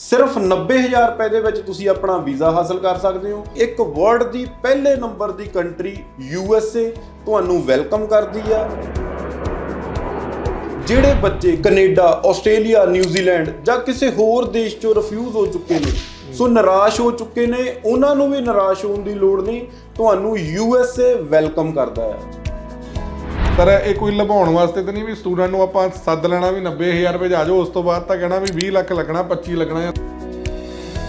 ਸਿਰਫ 90000 ਰੁਪਏ ਦੇ ਵਿੱਚ ਤੁਸੀਂ ਆਪਣਾ ਵੀਜ਼ਾ ਹਾਸਲ ਕਰ ਸਕਦੇ ਹੋ। ਇੱਕ ਵਰਲਡ ਦੀ ਪਹਿਲੇ ਨੰਬਰ ਦੀ ਕੰਟਰੀ ਯੂ ਐਸ ਏ ਤੁਹਾਨੂੰ ਵੈਲਕਮ ਕਰਦੀ ਆ। ਜਿਹੜੇ ਬੱਚੇ ਕੈਨੇਡਾ, ਆਸਟ੍ਰੇਲੀਆ, ਨਿਊਜ਼ੀਲੈਂਡ ਜਾਂ ਕਿਸੇ ਹੋਰ ਦੇਸ਼ ਚੋਂ ਰਿਫਿਊਜ਼ ਹੋ ਚੁੱਕੇ ਨੇ, ਸੋ ਨਿਰਾਸ਼ ਹੋ ਚੁੱਕੇ ਨੇ, ਉਹਨਾਂ ਨੂੰ ਵੀ ਨਿਰਾਸ਼ ਹੋਣ ਦੀ ਲੋੜ ਨਹੀਂ, ਤੁਹਾਨੂੰ ਯੂ ਐਸ ਏ ਵੈਲਕਮ ਕਰਦਾ ਹੈ। ਸਰ ਇਹ ਕੋਈ ਲਭਾਉਣ ਵਾਸਤੇ ਤਾਂ ਨਹੀਂ ਵੀ ਸਟੂਡੈਂਟ ਨੂੰ ਆਪਾਂ ਸੱਦ ਲੈਣਾ ਵੀ 90000 ਰੁਪਏ 'ਚ ਜਾਓ, ਉਸ ਤੋਂ ਬਾਅਦ ਤਾਂ ਕਹਿਣਾ ਵੀ 20 ਲੱਖ ਲੱਗਣਾ 25 ਲੱਗਣਾ ਆ।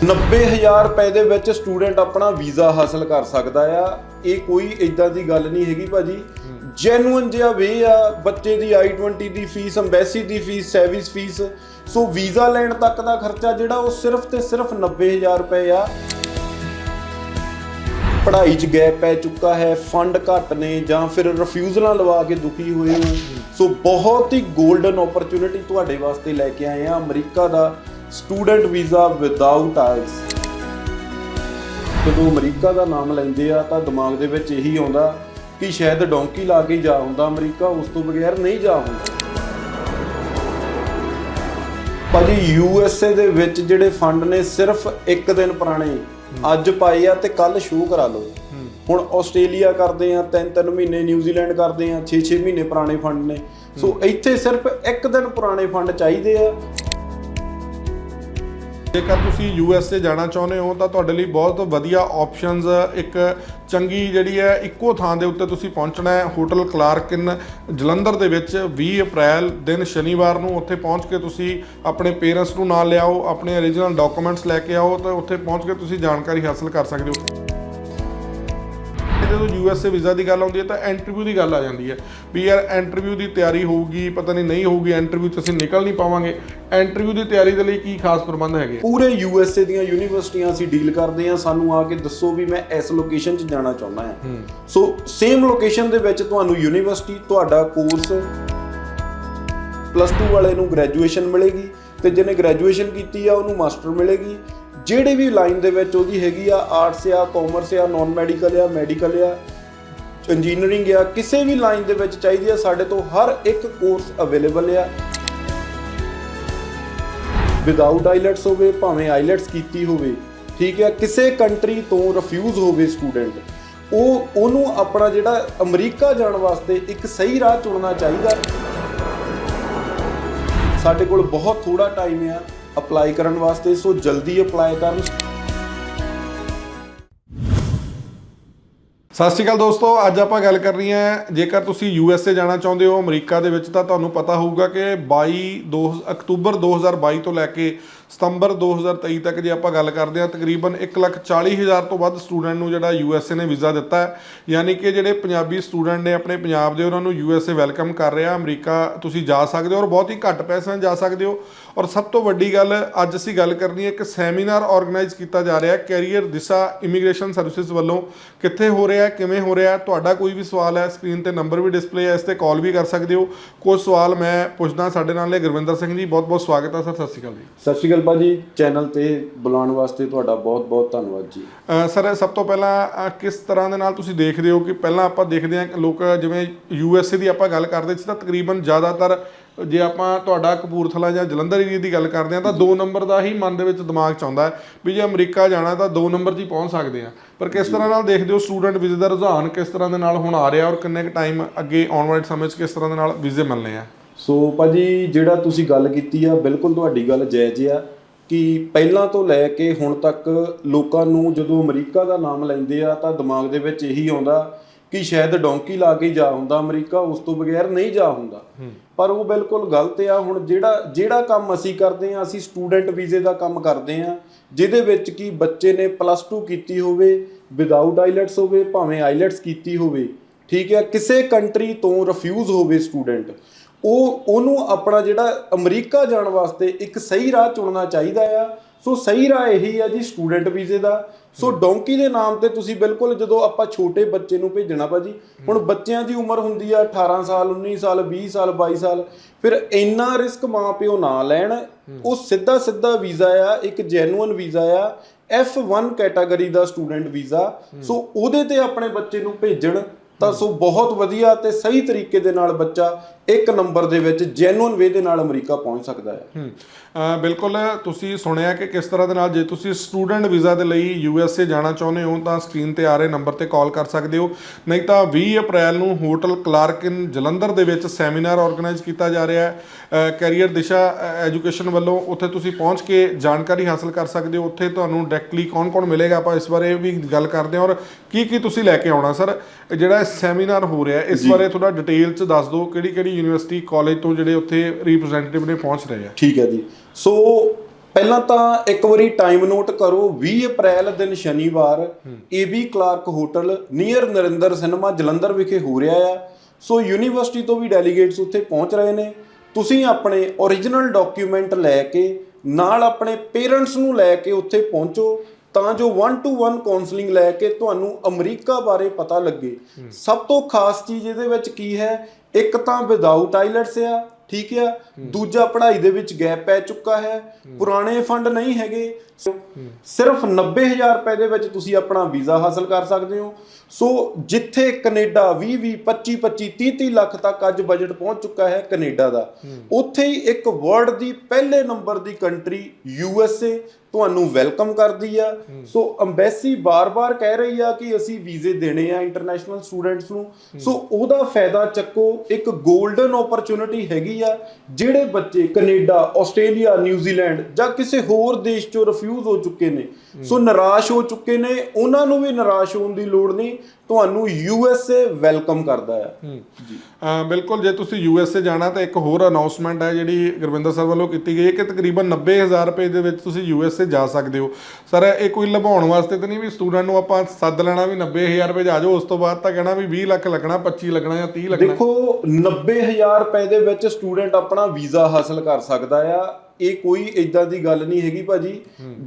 90000 ਰੁਪਏ ਦੇ ਵਿੱਚ ਸਟੂਡੈਂਟ ਆਪਣਾ ਵੀਜ਼ਾ ਹਾਸਲ ਕਰ ਸਕਦਾ ਆ। ਇਹ ਕੋਈ ਇਦਾਂ ਦੀ ਗੱਲ ਨਹੀਂ ਹੈਗੀ ਭਾਜੀ। ਜੈਨੂਇਨ ਜਿਹਾ ਵੇ ਆ, ਬੱਚੇ ਦੀ I20 ਦੀ ਫੀਸ ਐਮਬੈਸੀ ਦੀ fees service fees so visa ਲੈਣ ਤੱਕ ਦਾ ਖਰਚਾ ਜਿਹੜਾ ਉਹ ਸਿਰਫ ਤੇ ਸਿਰਫ 90000 ਰੁਪਏ ਆ। ਪੜ੍ਹਾਈ 'ਚ ਗੈਪ ਪੈ ਚੁੱਕਾ ਹੈ, ਫੰਡ ਘੱਟ ਨੇ ਜਾਂ ਫਿਰ ਰਿਫਿਊਜ਼ਲਾਂ ਲਵਾ ਕੇ ਦੁਖੀ ਹੋਏ ਹੋ। ਸੋ ਬਹੁਤ ਹੀ ਗੋਲਡਨ ਓਪਰਚ्युनिटी ਤੁਹਾਡੇ ਵਾਸਤੇ ਲੈ ਕੇ ਆਏ ਆ ਅਮਰੀਕਾ ਦਾ ਸਟੂਡੈਂਟ ਵੀਜ਼ਾ ਵਿਦਆਊਟ ਆਇਲਸ ਜਦੋਂ ਅਮਰੀਕਾ ਦਾ ਨਾਮ ਲੈਂਦੇ ਆ ਤਾਂ ਦਿਮਾਗ ਦੇ ਵਿੱਚ ਇਹੀ ਆਉਂਦਾ ਕਿ ਸ਼ਾਇਦ ਡੌਂਕੀ ਲਾ ਕੇ ਜਾ ਹੁੰਦਾ ਅਮਰੀਕਾ, ਉਸ ਤੋਂ ਬਗੈਰ ਨਹੀਂ ਜਾ ਹੁੰਦਾ। ਭਾਜੀ ਏ ਦੇ ਵਿੱਚ ਜਿਹੜੇ ਫੰਡ ਨੇ ਸਿਰਫ ਇੱਕ ਦਿਨ ਪੁਰਾਣੇ ਅੱਜ ਪਾਏ ਆ ਤੇ ਕੱਲ ਸ਼ੋਅ ਕਰਾ ਲਓ। ਹੁਣ ਆਸਟ੍ਰੇਲੀਆ ਕਰਦੇ ਆ ਤਿੰਨ ਤਿੰਨ ਮਹੀਨੇ ਨਿਊਜ਼ੀਲੈਂਡ ਕਰਦੇ ਆ 6-6 ਮਹੀਨੇ ਪੁਰਾਣੇ ਫੰਡ ਨੇ। ਸੋ ਇੱਥੇ ਸਿਰਫ ਇੱਕ ਦਿਨ ਪੁਰਾਣੇ ਫੰਡ ਚਾਹੀਦੇ ਆ। ਜੇਕਰ ਤੁਸੀਂ ਯੂ ਐਸ ਏ ਜਾਣਾ ਚਾਹੁੰਦੇ ਹੋ, ਤਾਂ ਤੁਹਾਡੇ ਲਈ ਬਹੁਤ ਵਧੀਆ ਆਪਸ਼ਨਸ ਇੱਕ ਚੰਗੀ ਜਿਹੜੀ ਹੈ, ਇੱਕੋ ਥਾਂ ਦੇ ਉੱਤੇ ਤੁਸੀਂ ਪਹੁੰਚਣਾ ਹੈ, ਹੋਟਲ ਕਲਾਰਕਿਨ ਜਲੰਧਰ ਦੇ ਵਿੱਚ 20 ਅਪ੍ਰੈਲ ਦਿਨ ਸ਼ਨੀਵਾਰ ਨੂੰ ਉੱਥੇ ਪਹੁੰਚ ਕੇ ਤੁਸੀਂ ਆਪਣੇ ਪੇਰੈਂਟਸ ਨੂੰ ਨਾਲ ਲਿਆਓ, ਆਪਣੇ origignal ਡਾਕੂਮੈਂਟਸ ਲੈ ਕੇ ਆਓ, ਤਾਂ ਉੱਥੇ ਪਹੁੰਚ ਕੇ ਤੁਸੀਂ ਜਾਣਕਾਰੀ ਹਾਸਲ ਕਰ ਸਕਦੇ ਹੋ। ਜਦੋਂ ਯੂ ਐਸ ਏ ਵੀਜ਼ਾ ਦੀ ਗੱਲ ਆਉਂਦੀ ਹੈ ਤਾਂ ਇੰਟਰਵਿਊ ਦੀ ਗੱਲ ਆ ਜਾਂਦੀ ਹੈ। ਵੀ ਯਾਰ ਇੰਟਰਵਿਊ ਦੀ ਤਿਆਰੀ ਹੋਊਗੀ ਪਤਾ ਨਹੀਂ ਨਹੀਂ ਹੋਊਗੀ ਇੰਟਰਵਿਊ 'ਚ ਅਸੀਂ ਨਿਕਲ ਨਹੀਂ ਪਾਵਾਂਗੇ। ਇੰਟਰਵਿਊ ਦੀ ਤਿਆਰੀ ਦੇ ਲਈ ਕੀ ਖਾਸ ਪ੍ਰਬੰਧ ਹੈਗੇ ਪੂਰੇ ਯੂ ਐਸ ਏ ਦੀਆਂ ਯੂਨੀਵਰਸਿਟੀਆਂ ਅਸੀਂ ਡੀਲ ਕਰਦੇ ਆ ਸਾਨੂੰ ਆ ਕੇ ਦੱਸੋ ਵੀ ਮੈਂ ਇਸ ਲੋਕੇਸ਼ਨ 'ਚ ਜਾਣਾ ਚਾਹੁੰਦਾ ਹਾਂ। ਸੋ ਸੇਮ ਲੋਕੇਸ਼ਨ ਦੇ ਵਿੱਚ ਤੁਹਾਨੂੰ ਯੂਨੀਵਰਸਿਟੀ ਤੁਹਾਡਾ ਕੋਰਸ ਪਲੱਸ 2 ਵਾਲੇ ਨੂੰ ਗ੍ਰੈਜੂਏਸ਼ਨ ਮਿਲੇਗੀ ਤੇ ਜਿਹਨੇ ਗ੍ਰੈਜੂਏਸ਼ਨ ਕੀਤੀ ਆ ਉਹਨੂੰ ਮਾਸਟਰ ਮਿਲੇਗੀ। ਜਿਹੜੀ ਵੀ ਲਾਈਨ ਦੇ ਵਿੱਚ ਉਹਦੀ ਹੈਗੀ ਆ ਆਰਟਸ ਆ ਕਾਮਰਸ ਆ ਨਾਨ ਮੈਡੀਕਲ ਆ ਮੈਡੀਕਲ ਆ ਇੰਜੀਨੀਅਰਿੰਗ ਆ, ਕਿਸੇ ਵੀ ਲਾਈਨ ਦੇ ਵਿੱਚ ਚਾਹੀਦੀ ਆ, ਸਾਡੇ ਤੋਂ ਹਰ ਇੱਕ ਕੋਰਸ ਅਵੇਲੇਬਲ ਆ। ਵਿਦਆਊਟ ਆਈਲੈਟਸ ਹੋਵੇ, ਭਾਵੇਂ ਆਈਲੈਟਸ ਕੀਤੀ ਹੋਵੇ, ਠੀਕ ਹੈ ਕਿਸੇ ਕੰਟਰੀ ਤੋਂ ਰਿਫਿਊਜ਼ ਹੋਵੇ ਸਟੂਡੈਂਟ ਉਹ, ਉਹਨੂੰ ਆਪਣਾ ਜਿਹੜਾ ਅਮਰੀਕਾ ਜਾਣ ਵਾਸਤੇ ਇੱਕ ਸਹੀ ਰਾਹ ਚੁਣਨਾ ਚਾਹੀਦਾ। ਸਾਡੇ ਕੋਲ ਬਹੁਤ ਥੋੜਾ ਟਾਈਮ ਆ। ਅਪਲਾਈ ਕਰਨ ਵਾਸਤੇ, ਸੋ ਜਲਦੀ ਅਪਲਾਈ ਕਰਨ। ਸਤਿ ਸ਼੍ਰੀ ਅਕਾਲ ਦੋਸਤੋ, ਅੱਜ ਆਪਾਂ ਗੱਲ ਕਰਨੀ ਹੈ, ਜੇਕਰ ਤੁਸੀਂ ਯੂ ਐਸ ਏ ਜਾਣਾ ਚਾਹੁੰਦੇ ਹੋ ਅਮਰੀਕਾ ਦੇ ਵਿੱਚ, ਤਾਂ ਤੁਹਾਨੂੰ ਪਤਾ ਹੋਊਗਾ ਕਿ 22 2 ਅਕਤੂਬਰ 2022 ਤੋਂ ਲੈ ਕੇ ਸਤੰਬਰ 2023 ਤੱਕ ਜੇ ਆਪਾਂ ਗੱਲ ਕਰਦੇ ਹਾਂ, ਤਕਰੀਬਨ 140000 ਤੋਂ ਵੱਧ ਸਟੂਡੈਂਟ ਨੂੰ ਜਿਹੜਾ ਯੂ ਐਸ ਏ ਨੇ ਵੀਜ਼ਾ ਦਿੱਤਾ ਹੈ। ਯਾਨੀ ਕਿ ਜਿਹੜੇ ਪੰਜਾਬੀ ਸਟੂਡੈਂਟ ਨੇ ਆਪਣੇ ਪੰਜਾਬ ਦੇ, ਉਹਨਾਂ ਨੂੰ ਯੂ ਐਸ ਏ ਵੈਲਕਮ ਕਰ ਰਿਹਾ। ਅਮਰੀਕਾ ਤੁਸੀਂ ਜਾ ਸਕਦੇ ਹੋ ਔਰ ਬਹੁਤ ਹੀ ਘੱਟ ਪੈਸਿਆਂ 'ਚ ਜਾ ਸਕਦੇ ਹੋ। ਔਰ ਸਭ ਤੋਂ ਵੱਡੀ ਗੱਲ, ਅੱਜ ਅਸੀਂ ਗੱਲ ਕਰਨੀ ਹੈ, ਇੱਕ ਸੈਮੀਨਾਰ ਆਰਗੇਨਾਈਜ਼ ਕੀਤਾ ਜਾ ਰਿਹਾ ਹੈ ਕੈਰੀਅਰ ਦਿਸ਼ਾ ਇਮੀਗ੍ਰੇਸ਼ਨ ਸਰਵਿਸਿਜ਼ ਵੱਲੋਂ। ਕਿੱਥੇ ਹੋ ਰਿਹਾ ਹੈ, ਕਿਵੇਂ ਹੋ ਰਿਹਾ ਹੈ, ਤੁਹਾਡਾ ਕੋਈ ਵੀ ਸਵਾਲ ਹੈ, ਸਕਰੀਨ ਤੇ ਨੰਬਰ ਵੀ ਡਿਸਪਲੇ ਹੈ, ਇਸ ਤੇ ਕਾਲ ਵੀ ਕਰ ਸਕਦੇ ਹੋ। ਕੁਝ ਸਵਾਲ ਮੈਂ ਪੁੱਛਦਾ ਸਾਡੇ ਨਾਲ ਨੇ, ਗੁਰਵਿੰਦਰ ਸਿੰਘ ਜੀ ਬਹੁਤ ਬਹੁਤ ਸਵਾਗਤ ਹੈ ਸਰ, ਸਤਿ ਸ਼੍ਰੀ ਅਕਾਲ ਜੀ। ਸਤਿ ਸ਼੍ਰੀ ਅਕਾਲ ਭਾਜੀ ਚੈਨਲ ਤੇ ਬੁਲਾਉਣ ਵਾਸਤੇ ਤੁਹਾਡਾ ਬਹੁਤ ਬਹੁਤ ਧੰਨਵਾਦ ਜੀ। ਸਰ ਸਭ ਤੋਂ ਪਹਿਲਾਂ ਕਿਸ ਤਰ੍ਹਾਂ ਦੇ ਨਾਲ ਤੁਸੀਂ ਦੇਖਦੇ ਹੋ ਕਿ ਪਹਿਲਾਂ ਆਪਾਂ ਦੇਖਦੇ ਹਾਂ ਕਿ ਲੋਕ ਜਿਵੇਂ ਯੂ ਐਸ ਏ ਦੀ ਆਪਾਂ ਗੱਲ ਕਰਦੇ ਸੀ ਤਾਂ ਤਕਰੀਬਨ ਜ਼ਿਆਦਾਤਰ ਜੇ ਆਪਾਂ ਤੁਹਾਡਾ ਕਪੂਰਥਲਾ ਜਾਂ ਜਲੰਧਰ ਏਰੀਆ ਦੀ ਗੱਲ ਕਰਦੇ ਹਾਂ ਤਾਂ ਦੋ ਨੰਬਰ ਦਾ ਹੀ ਮਨ ਦੇ ਵਿੱਚ ਦਿਮਾਗ 'ਚ ਆਉਂਦਾ ਹੈ ਵੀ ਜੇ ਅਮਰੀਕਾ ਜਾਣਾ ਤਾਂ ਦੋ ਨੰਬਰ 'ਚ ਹੀ ਪਹੁੰਚ ਸਕਦੇ ਆ ਪਰ ਕਿਸ ਤਰ੍ਹਾਂ ਨਾਲ ਦੇਖਦੇ ਹੋ ਸਟੂਡੈਂਟ ਵੀਜ਼ੇ ਦਾ ਰੁਝਾਨ ਕਿਸ ਤਰ੍ਹਾਂ ਦੇ ਨਾਲ ਹੁਣ ਆ ਰਿਹਾ ਔਰ ਕਿੰਨੇ ਕੁ ਟਾਈਮ ਅੱਗੇ ਆਉਣ ਵਾਲੇ ਸਮੇਂ 'ਚ ਕਿਸ ਤਰ੍ਹਾਂ ਦੇ ਨਾਲ ਵੀਜ਼ੇ ਮਿਲਣੇ ਆ? ਸੋ ਭਾਜੀ ਜਿਹੜਾ ਤੁਸੀਂ ਗੱਲ ਕੀਤੀ ਆ ਬਿਲਕੁਲ ਤੁਹਾਡੀ ਗੱਲ ਜਾਇਜ਼ ਆ ਕਿ ਪਹਿਲਾਂ ਤੋਂ ਲੈ ਕੇ ਹੁਣ ਤੱਕ ਲੋਕਾਂ ਨੂੰ ਜਦੋਂ ਅਮਰੀਕਾ ਦਾ ਨਾਮ ਲੈਂਦੇ ਆ ਤਾਂ ਦਿਮਾਗ ਦੇ ਵਿੱਚ ਇਹੀ ਆਉਂਦਾ ਕਿ ਸ਼ਾਇਦ ਡੋਂਕੀ ਲਾ ਕੇ ਜਾ ਹੁੰਦਾ ਅਮਰੀਕਾ ਉਸ ਤੋਂ ਬਗੈਰ ਨਹੀਂ ਜਾ ਹੁੰਦਾ। ਪਰ ਉਹ ਬਿਲਕੁਲ ਗਲਤ ਆ। ਹੁਣ ਜਿਹੜਾ ਜਿਹੜਾ ਕੰਮ ਅਸੀਂ ਕਰਦੇ ਆ ਅਸੀਂ ਸਟੂਡੈਂਟ ਵੀਜ਼ੇ ਦਾ ਕੰਮ ਕਰਦੇ ਆ ਜਿਹਦੇ ਵਿੱਚ ਕੀ ਬੱਚੇ ਨੇ ਪਲੱਸ 2 ਕੀਤੀ ਹੋਵੇ ਵਿਦਆਊਟ ਆਈਲੈਟਸ ਹੋਵੇ ਭਾਵੇਂ ਆਈਲੈਟਸ ਕੀਤੀ ਹੋਵੇ ਠੀਕ ਹੈ ਕਿਸੇ ਕੰਟਰੀ ਤੋਂ ਰਿਫਿਊਜ਼ ਹੋਵੇ ਸਟੂਡੈਂਟ ਉਹ ਉਹਨੂੰ ਆਪਣਾ ਜਿਹੜਾ ਅਮਰੀਕਾ ਜਾਣ ਵਾਸਤੇ ਇੱਕ ਸਹੀ ਰਾਹ ਚੁਣਨਾ ਚਾਹੀਦਾ ਆ। ਸੋ ਸਹੀ ਰਾਹ ਇਹੀ ਆ ਜੀ ਸਟੂਡੈਂਟ ਵੀਜ਼ੇ ਦਾ। ਸੋ ਡੋਂਕੀ ਦੇ ਨਾਮ ਤੇ ਤੁਸੀਂ ਬਿਲਕੁਲ ਜਦੋਂ ਆਪਾਂ ਛੋਟੇ ਬੱਚੇ ਨੂੰ ਭੇਜਣਾ ਭਾਜੀ ਹੁਣ ਬੱਚਿਆਂ ਦੀ ਉਮਰ ਹੁੰਦੀ ਆ 18 ਸਾਲ 19 ਸਾਲ 20 ਸਾਲ 22 ਸਾਲ ਫਿਰ ਇੰਨਾ ਰਿਸਕ ਮਾਪਿਓ ਨਾ ਲੈਣ ਉਹ ਸਿੱਧਾ ਸਿੱਧਾ ਵੀਜ਼ਾ ਆ ਇੱਕ ਜੈਨੂਇਨ ਵੀਜ਼ਾ ਆ F1 ਕੈਟਾਗਰੀ ਦਾ ਸਟੂਡੈਂਟ ਵੀਜ਼ਾ। ਸੋ ਉਹਦੇ ਤੇ ਆਪਣੇ ਬੱਚੇ ਨੂੰ ਭੇਜਣ ਤਾਂ ਸੋ ਬਹੁਤ ਵਧੀਆ ਤੇ ਸਹੀ ਤਰੀਕੇ ਦੇ ਨਾਲ ਬੱਚਾ ਇੱਕ ਨੰਬਰ ਦੇ ਵਿੱਚ ਜੈਨੂਇਨ ਵੇ ਦੇ ਨਾਲ ਅਮਰੀਕਾ ਪਹੁੰਚ ਸਕਦਾ ਹੈ। ਬਿਲਕੁਲ ਤੁਸੀਂ ਸੁਣਿਆ ਕਿ ਕਿਸ ਤਰ੍ਹਾਂ ਦੇ ਨਾਲ ਜੇ ਤੁਸੀਂ ਸਟੂਡੈਂਟ ਵੀਜ਼ਾ ਦੇ ਲਈ ਯੂ ਐਸ ਏ ਜਾਣਾ ਚਾਹੁੰਦੇ ਹੋ ਤਾਂ ਸਕਰੀਨ ਤੇ ਆ ਰਹੇ ਨੰਬਰ ਤੇ ਕਾਲ ਕਰ ਸਕਦੇ ਹੋ। ਨਹੀਂ ਤਾਂ 20 ਅਪ੍ਰੈਲ ਨੂੰ ਹੋਟਲ ਕਲਾਰਕਿਨ ਜਲੰਧਰ ਦੇ ਵਿੱਚ ਸੈਮੀਨਾਰ ਆਰਗੇਨਾਈਜ਼ ਕੀਤਾ ਜਾ ਰਿਹਾ ਹੈ। ਕੈਰੀਅਰ ਦਿਸ਼ਾ ਐਜੂਕੇਸ਼ਨ ਵੱਲੋਂ ਉੱਥੇ ਤੁਸੀਂ ਪਹੁੰਚ ਕੇ ਜਾਣਕਾਰੀ ਹਾਸਲ ਕਰ ਸਕਦੇ ਹੋ। ਉੱਥੇ ਤੁਹਾਨੂੰ ਡਾਇਰੈਕਟਲੀ ਕੌਣ-ਕੌਣ ਮਿਲੇਗਾ ਆਪਾਂ ਇਸ ਬਾਰੇ ਵੀ ਗੱਲ ਕਰਦੇ ਹਾਂ। ਔਰ ਕੀ ਕੀ ਤੁਸੀਂ ਲੈ ਕੇ ਆਉਣਾ ਸਰ? ਜਿਹੜਾ ਸੈਮੀਨਾਰ ਹੋ ਰਿਹਾ ਇਸ ਬਾਰੇ ਥੋੜਾ ਡਿਟੇਲ ਚ ਦੱਸ ਦਿਓ ਕਿਹੜੀ ਕਿਹੜੀ ਯੂਨੀਵਰਸਿਟੀ ਕਾਲਜ ਤੋਂ ਜਿਹੜੇ ਉੱਥੇ ਰਿਪਰੈਜ਼ੈਂਟੇਟਿਵ ਨੇ ਪਹੁੰਚ ਰਹੇ ਆ। ਠੀਕ ਹੈ ਜੀ। ਸੋ ਪਹਿਲਾਂ ਤਾਂ ਇੱਕ ਵਾਰੀ ਟਾਈਮ ਨੋਟ ਕਰੋ 20 ਅਪ੍ਰੈਲ ਦਿਨ ਸ਼ਨੀਵਾਰ A B Clarke hotel near Narinder cinema Jalandhar ਵਿਖੇ ਹੋ ਰਿਹਾ ਆ। ਸੋ ਯੂਨੀਵਰਸਿਟੀ ਤੋਂ ਵੀ ਡੈਲੀਗੇਟਸ ਉੱਥੇ ਪਹੁੰਚ ਰਹੇ ਨੇ। ਤੁਸੀਂ ਆਪਣੇ origignal ਡਾਕੂਮੈਂਟ ਲੈ ਕੇ ਨਾਲ ਆਪਣੇ ਪੇਰੈਂਟਸ ਨੂੰ ਲੈ ਕੇ ਉੱਥੇ ਪਹੁੰਚੋ ਤਾਂ ਜੋ 1 ਟੂ 1 ਕਾਉਂਸਲਿੰਗ ਲੈ ਕੇ ਤੁਹਾਨੂੰ ਅਮਰੀਕਾ ਬਾਰੇ ਪਤਾ ਲੱਗੇ। ਸਭ ਤੋਂ ਖਾਸ ਚੀਜ਼ ਇਹਦੇ ਵਿੱਚ ਕੀ ਹੈ? ਇੱਕ ਤਾਂ ਵਿਦਆਊਟ ਆਈਲੈਟਸ ਆ ਠੀਕ ਆ? ਦੂਜਾ ਪੜ੍ਹਾਈ ਦੇ ਵਿੱਚ ਗੈਪ ਪੈ ਚੁੱਕਾ ਹੈ। ਪੁਰਾਣੇ ਫੰਡ ਨਹੀਂ ਹੈਗੇ। ਸਿਰਫ 90000 ਰੁਪਏ ਦੇ ਵਿੱਚ ਤੁਸੀਂ ਆਪਣਾ ਵੀਜ਼ਾ ਹਾਸਲ ਕਰ ਸਕਦੇ ਹੋ। ਸੋ ਜਿੱਥੇ ਕੈਨੇਡਾ 20 20 25 25 30 30 ਲੱਖ ਤੱਕ ਅੱਜ ਬਜਟ ਪਹੁੰਚ ਚੁੱਕਾ ਹੈ ਕੈਨੇਡਾ ਦਾ। ਉੱਥੇ ਹੀ ਇੱਕ ਵਰਲਡ ਦੀ ਪਹਿਲੇ ਨੰਬਰ ਦੀ ਕੰਟਰੀ ਯੂ ਐਸ ਏ ਤੁਹਾਨੂੰ ਵੈਲਕਮ ਕਰਦੀ ਆ। ਸੋ ਐਮਬੈਸੀ ਬਾਰ-ਬਾਰ ਕਹਿ ਰਹੀ ਆ ਕਿ ਅਸੀਂ ਵੀਜ਼ੇ ਦੇਣੇ ਆ ਇੰਟਰਨੈਸ਼ਨਲ ਸਟੂਡੈਂਟਸ ਨੂੰ। ਸੋ ਉਹਦਾ ਫਾਇਦਾ ਚੱਕੋ ਇੱਕ ਗੋਲਡਨ ਓਪਰਚ्युनिटी ਹੈਗੀ ਆ ਜਿਹੜੇ ਬੱਚੇ ਕੈਨੇਡਾ ਆਸਟ੍ਰੇਲੀਆ ਨਿਊਜ਼ੀਲੈਂਡ ਜਾਂ ਕਿਸੇ ਹੋਰ ਦੇਸ਼ ਚੋਂ ਰਿਫਿਊਜ਼ ਹੋ ਚੁੱਕੇ ਨੇ। ਸੋ ਨਿਰਾਸ਼ ਹੋ ਚੁੱਕੇ ਨੇ। ਉਹਨਾਂ ਨੂੰ ਵੀ ਨਿਰਾਸ਼ ਹੋਣ ਦੀ ਲੋੜ ਨਹੀਂ। ਤੁਹਾਨੂੰ ਯੂ ਐਸ ਏ ਵੈਲਕਮ ਕਰਦਾ ਆ। ਅ, ਬਿਲਕੁਲ ਜੇ ਤੁਸੀਂ ਯੂ ਐਸ ਏ ਜਾਣਾ ਤਾਂ ਇੱਕ ਹੋਰ ਅਨਾਉਂਸਮੈਂਟ ਹੈ ਜਿਹੜੀ ਗੁਰਵਿੰਦਰ ਸਰ ਵੱਲੋਂ ਕੀਤੀ ਗਈ ਹੈ ਕਿ ਤਕਰੀਬਨ 90000 ਰੁਪਏ ਦੇ ਵਿੱਚ ਤੁਸੀਂ ਯੂ ਐਸ ਏ ਜਾ ਸਕਦੇ ਹੋ। ਸਰ ਇਹ ਕੋਈ ਲਭਾਉਣ ਵਾਸਤੇ ਤਾਂ ਨਹੀਂ ਵੀ ਸਟੂਡੈਂਟ ਨੂੰ ਆਪਾਂ ਸੱਦ ਲੈਣਾ ਵੀ 90000 ਰੁਪਏ ਜਾ ਜਾਓ ਉਸ ਤੋਂ ਬਾਅਦ ਤਾਂ ਕਹਿਣਾ ਵੀ 20 ਲੱਖ ਲੱਗਣਾ 25 ਲੱਗਣਾ ਜਾਂ 30 ਲੱਗਣਾ। ਦੇਖੋ 90000 ਰੁਪਏ ਦੇ ਵਿੱਚ ਸਟੂਡੈਂਟ ਆਪਣਾ ਵੀਜ਼ਾ ਹਾਸਲ ਕਰ ਸਕਦਾ ਆ। ਇਹ ਕੋਈ ਇਦਾਂ ਦੀ ਗੱਲ ਨਹੀਂ ਹੈਗੀ ਭਾਜੀ।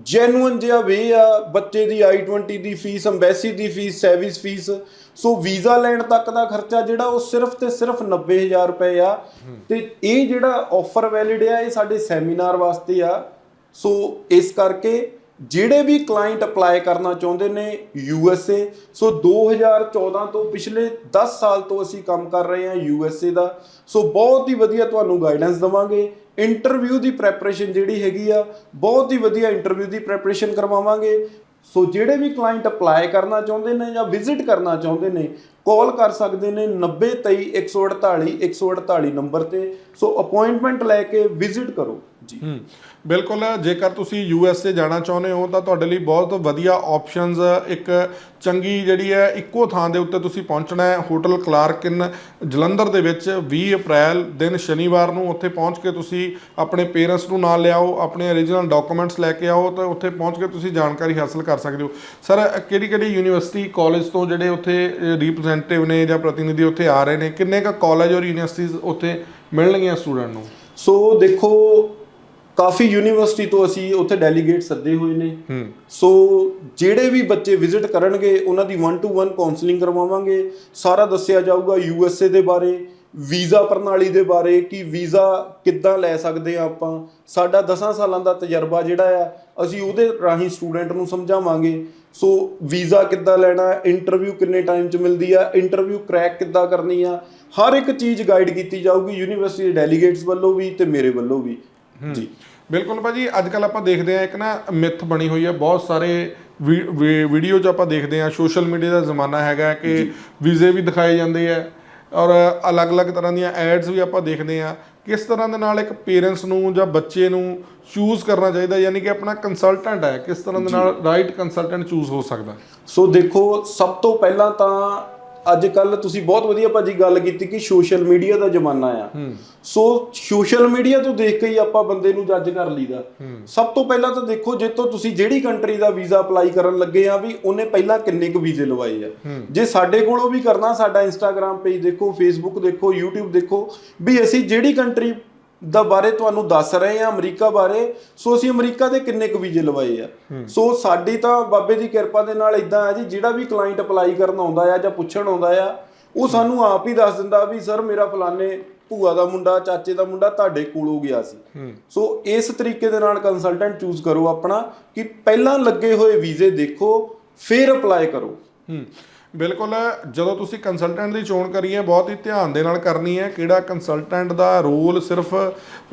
ਜੈਨੂਇਨ ਜਿਹਾ ਵੇ ਆ ਬੱਚੇ ਦੀ I20 ਦੀ ਫੀਸ ਅੰਬੈਸੀ ਦੀ ਫੀਸ ਸੈਵਿਸ ਫੀਸ ਸੋ ਵੀਜ਼ਾ ਲੈਣ ਤੱਕ ਦਾ ਖਰਚਾ ਜਿਹੜਾ ਉਹ ਸਿਰਫ ਤੇ ਸਿਰਫ 90000 ਰੁਪਏ ਆ। ਤੇ ਇਹ ਜਿਹੜਾ ਆਫਰ ਵੈਲਿਡ ਆ ਇਹ ਸਾਡੇ ਸੈਮੀਨਾਰ ਵਾਸਤੇ ਆ। ਸੋ ਇਸ ਕਰਕੇ ਜਿਹੜੇ ਵੀ ਕਲਾਇੰਟ ਅਪਲਾਈ ਕਰਨਾ ਚਾਹੁੰਦੇ ਨੇ ਯੂ ਐਸ ਏ ਸੋ 2014 ਤੋਂ ਪਿਛਲੇ 10 ਸਾਲ ਤੋਂ ਅਸੀਂ ਕੰਮ ਕਰ ਰਹੇ ਹਾਂ ਯੂ ਐਸ ਏ ਦਾ। ਸੋ ਬਹੁਤ ਹੀ ਵਧੀਆ ਤੁਹਾਨੂੰ ਗਾਈਡੈਂਸ ਦਵਾਂਗੇ। ਇੰਟਰਵਿਊ ਦੀ ਪ੍ਰੈਪਰੇਸ਼ਨ ਜਿਹੜੀ ਹੈਗੀ ਆ, ਬਹੁਤ ਹੀ ਵਧੀਆ ਇੰਟਰਵਿਊ ਦੀ ਪ੍ਰੈਪਰੇਸ਼ਨ ਕਰਵਾਵਾਂਗੇ। ਸੋ ਜਿਹੜੇ ਵੀ ਕਲਾਇੰਟ ਅਪਲਾਈ ਕਰਨਾ ਚਾਹੁੰਦੇ ਨੇ ਜਾਂ ਵਿਜ਼ਿਟ ਕਰਨਾ ਚਾਹੁੰਦੇ ਨੇ ਕਾਲ ਕਰ ਸਕਦੇ ਨੇ 9023 148 148 ਨੰਬਰ ਤੇ। ਸੋ ਅਪਾਇੰਟਮੈਂਟ ਲੈ ਕੇ ਵਿਜ਼ਿਟ ਕਰੋ। ਜੀ। ਬਿਲਕੁਲ, ਜੇਕਰ ਤੁਸੀਂ ਯੂ ਐਸ ਏ ਜਾਣਾ ਚਾਹੁੰਦੇ ਹੋ, ਤਾਂ ਤੁਹਾਡੇ ਲਈ ਬਹੁਤ ਵਧੀਆ ਆਪਸ਼ਨਸ ਇੱਕ ਚੰਗੀ ਜਿਹੜੀ ਹੈ, ਇੱਕੋ ਥਾਂ ਦੇ ਉੱਤੇ ਤੁਸੀਂ ਪਹੁੰਚਣਾ ਹੈ, ਹੋਟਲ ਕਲਾਰਕਿਨ ਜਲੰਧਰ ਦੇ ਵਿੱਚ 20 ਅਪ੍ਰੈਲ ਦਿਨ ਸ਼ਨੀਵਾਰ ਨੂੰ ਉੱਥੇ ਪਹੁੰਚ ਕੇ ਤੁਸੀਂ ਆਪਣੇ ਪੇਰੈਂਟਸ ਨੂੰ ਨਾਲ ਲਿਆਓ, ਆਪਣੇ origignal ਡਾਕੂਮੈਂਟਸ ਲੈ ਕੇ ਆਓ, ਤਾਂ ਉੱਥੇ ਪਹੁੰਚ ਕੇ ਤੁਸੀਂ ਜਾਣਕਾਰੀ ਹਾਸਲ ਕਰ ਸਕਦੇ ਹੋ। ਸਰ ਕਿਹੜੀ ਕਿਹੜੀ ਯੂਨੀਵਰਸਿਟੀ, ਕਾਲਜ ਤੋਂ ਜਿਹੜੇ ਉੱਥੇ ਰਿਪਰੈਜ਼ੈਂਟੇਟਿਵ ਨੇ ਜਾਂ ਪ੍ਰਤੀਨਿਧੀ ਉੱਥੇ ਆ ਰਹੇ ਨੇ ਕਿੰਨੇ ਕ ਕਾਲਜ ਔਰ ਯੂਨੀਵਰਸਿਟੀਜ਼ ਉੱਥੇ ਮਿਲਣਗੀਆਂ ਸਟੂਡੈਂਟ ਨੂੰ? ਸੋ ਦੇਖੋ ਕਾਫੀ ਯੂਨੀਵਰਸਿਟੀ ਤੋਂ ਅਸੀਂ ਉੱਥੇ ਡੈਲੀਗੇਟ ਸੱਦੇ ਹੋਏ ਨੇ। ਸੋ ਜਿਹੜੇ ਵੀ ਬੱਚੇ ਵਿਜ਼ਿਟ ਕਰਨਗੇ ਉਹਨਾਂ ਦੀ 1 ਟੂ 1 ਕਾਉਂਸਲਿੰਗ ਕਰਵਾਵਾਂਗੇ। ਸਾਰਾ ਦੱਸਿਆ ਜਾਊਗਾ ਯੂ ਐਸ ਏ ਦੇ ਬਾਰੇ ਵੀਜ਼ਾ ਪ੍ਰਣਾਲੀ ਦੇ ਬਾਰੇ ਕਿ ਵੀਜ਼ਾ ਕਿੱਦਾਂ ਲੈ ਸਕਦੇ ਆ ਆਪਾਂ। ਸਾਡਾ 10 ਸਾਲਾਂ ਦਾ ਤਜਰਬਾ ਜਿਹੜਾ ਆ ਅਸੀਂ ਉਹਦੇ ਰਾਹੀਂ ਸਟੂਡੈਂਟ ਨੂੰ ਸਮਝਾਵਾਂਗੇ। ਸੋ ਵੀਜ਼ਾ ਕਿੱਦਾਂ ਲੈਣਾ ਇੰਟਰਵਿਊ ਕਿੰਨੇ ਟਾਈਮ 'ਚ ਮਿਲਦੀ ਆ ਇੰਟਰਵਿਊ ਕ੍ਰੈਕ ਕਿੱਦਾਂ ਕਰਨੀ ਆ ਹਰ ਇੱਕ ਚੀਜ਼ ਗਾਈਡ ਕੀਤੀ ਜਾਊਗੀ ਯੂਨੀਵਰਸਿਟੀ ਦੇ ਡੈਲੀਗੇਟਸ ਵੱਲੋਂ ਵੀ ਤੇ ਮੇਰੇ ਵੱਲੋਂ ਵੀ। ਜੀ। ਬਿਲਕੁਲ ਭਾਜੀ ਅੱਜ ਕੱਲ ਆਪਾਂ ਦੇਖਦੇ ਆ ਇੱਕ ਨਾ ਮਿੱਥ ਬਣੀ ਹੋਈ ਹੈ ਬਹੁਤ ਸਾਰੇ ਵੀਡੀਓ 'ਚ ਆਪਾਂ ਦੇਖਦੇ ਆ ਸੋਸ਼ਲ ਮੀਡੀਆ ਦਾ ਜ਼ਮਾਨਾ ਹੈਗਾ ਕਿ ਵੀਜ਼ੇ ਵੀ ਦਿਖਾਏ ਜਾਂਦੇ ਆ ਔਰ ਅਲੱਗ-ਅਲੱਗ ਤਰ੍ਹਾਂ ਦੀਆਂ ਐਡਸ ਵੀ ਆਪਾਂ ਦੇਖਦੇ ਆ ਕਿਸ ਤਰ੍ਹਾਂ ਦੇ ਨਾਲ ਇੱਕ ਪੇਰੈਂਟਸ ਨੂੰ ਜਾਂ ਬੱਚੇ ਨੂੰ ਚੂਜ਼ ਕਰਨਾ ਚਾਹੀਦਾ ਯਾਨੀ ਕਿ ਆਪਣਾ ਕੰਸਲਟੈਂਟ ਹੈ ਕਿਸ ਤਰ੍ਹਾਂ ਦੇ ਨਾਲ ਰਾਈਟ ਕੰਸਲਟੈਂਟ ਚੂਜ਼ ਹੋ ਸਕਦਾ? ਸੋ ਦੇਖੋ ਸਭ ਤੋਂ ਪਹਿਲਾਂ ਤਾਂ ਅੱਜ ਕੱਲ ਤੁਸੀਂ ਬਹੁਤ ਵਧੀਆ ਭਾਜੀ ਗੱਲ ਕੀਤੀ ਕਿ ਸੋਸ਼ਲ ਮੀਡੀਆ ਦਾ ਜ਼ਮਾਨਾ ਆ। ਸੋ ਸੋਸ਼ਲ ਮੀਡੀਆ ਤੋਂ ਦੇਖ ਕੇ ਹੀ ਆਪਾਂ ਬੰਦੇ ਨੂੰ ਜੱਜ ਕਰ ਲਈਦਾ। ਸਭ ਤੋਂ ਪਹਿਲਾਂ ਤਾਂ ਦੇਖੋ ਜੇ ਤੋਂ ਤੁਸੀਂ ਜਿਹੜੀ ਕੰਟਰੀ ਦਾ ਵੀਜ਼ਾ ਅਪਲਾਈ ਕਰਨ ਲੱਗੇ ਆ ਵੀ ਉਹਨੇ ਪਹਿਲਾਂ ਕਿੰਨੇ ਕੁ ਵੀਜ਼ੇ ਲਵਾਏ ਆ। ਜੇ ਸਾਡੇ ਕੋਲੋਂ ਵੀ ਕਰਨਾ ਸਾਡਾ ਇੰਸਟਾਗ੍ਰam ਪੇਜ ਦੇਖੋ ਫੇਸਬੁੱਕ ਦੇਖੋ YouTube ਦੇਖੋ ਵੀ ਅਸੀਂ ਜਿਹੜੀ ਕੰਟਰੀ ਦਾ ਬਾਰੇ ਤੁਹਾਨੂੰ ਦੱਸ ਰਹੇ ਆ ਅਮਰੀਕਾ ਬਾਰੇ। ਸੋ ਅਸੀਂ ਅਮਰੀਕਾ ਦੇ ਕਿੰਨੇ ਕੁ ਵੀਜ਼ੇ ਲਵਾਏ ਆ। ਸੋ ਸਾਡੀ ਤਾਂ ਬਾਬੇ ਦੀ ਕਿਰਪਾ ਦੇ ਨਾਲ ਇਦਾਂ ਆ ਜੀ ਜਿਹੜਾ ਵੀ ਕਲਾਇੰਟ ਅਪਲਾਈ ਕਰਨ ਆਉਂਦਾ ਆ ਜਾਂ ਪੁੱਛਣ ਆਉਂਦਾ ਆ ਉਹ ਸਾਨੂੰ ਆਪ ਹੀ ਦੱਸ ਦਿੰਦਾ ਵੀ ਸਰ ਮੇਰਾ ਫਲਾਣੇ ਭੂਆ ਦਾ ਮੁੰਡਾ ਚਾਚੇ ਦਾ ਮੁੰਡਾ ਤੁਹਾਡੇ ਕੋਲੋਂ ਗਿਆ ਸੀ। ਸੋ ਇਸ ਤਰੀਕੇ ਦੇ ਨਾਲ ਕੰਸਲਟੈਂਟ ਚੂਜ਼ ਕਰੋ ਆਪਣਾ ਕਿ ਪਹਿਲਾਂ ਲੱਗੇ ਹੋਏ ਵੀਜ਼ੇ ਦੇਖੋ ਫਿਰ ਅਪਲਾਈ ਕਰੋ। ਹੂੰ। ਬਿਲਕੁਲ, ਜਦੋਂ ਤੁਸੀਂ ਕੰਸਲਟੈਂਟ ਦੀ ਚੋਣ ਕਰੀਏ ਬਹੁਤ ਹੀ ਧਿਆਨ ਦੇ ਨਾਲ ਕਰਨੀ ਹੈ, ਕਿਹੜਾ ਕੰਸਲਟੈਂਟ ਦਾ ਰੋਲ ਸਿਰਫ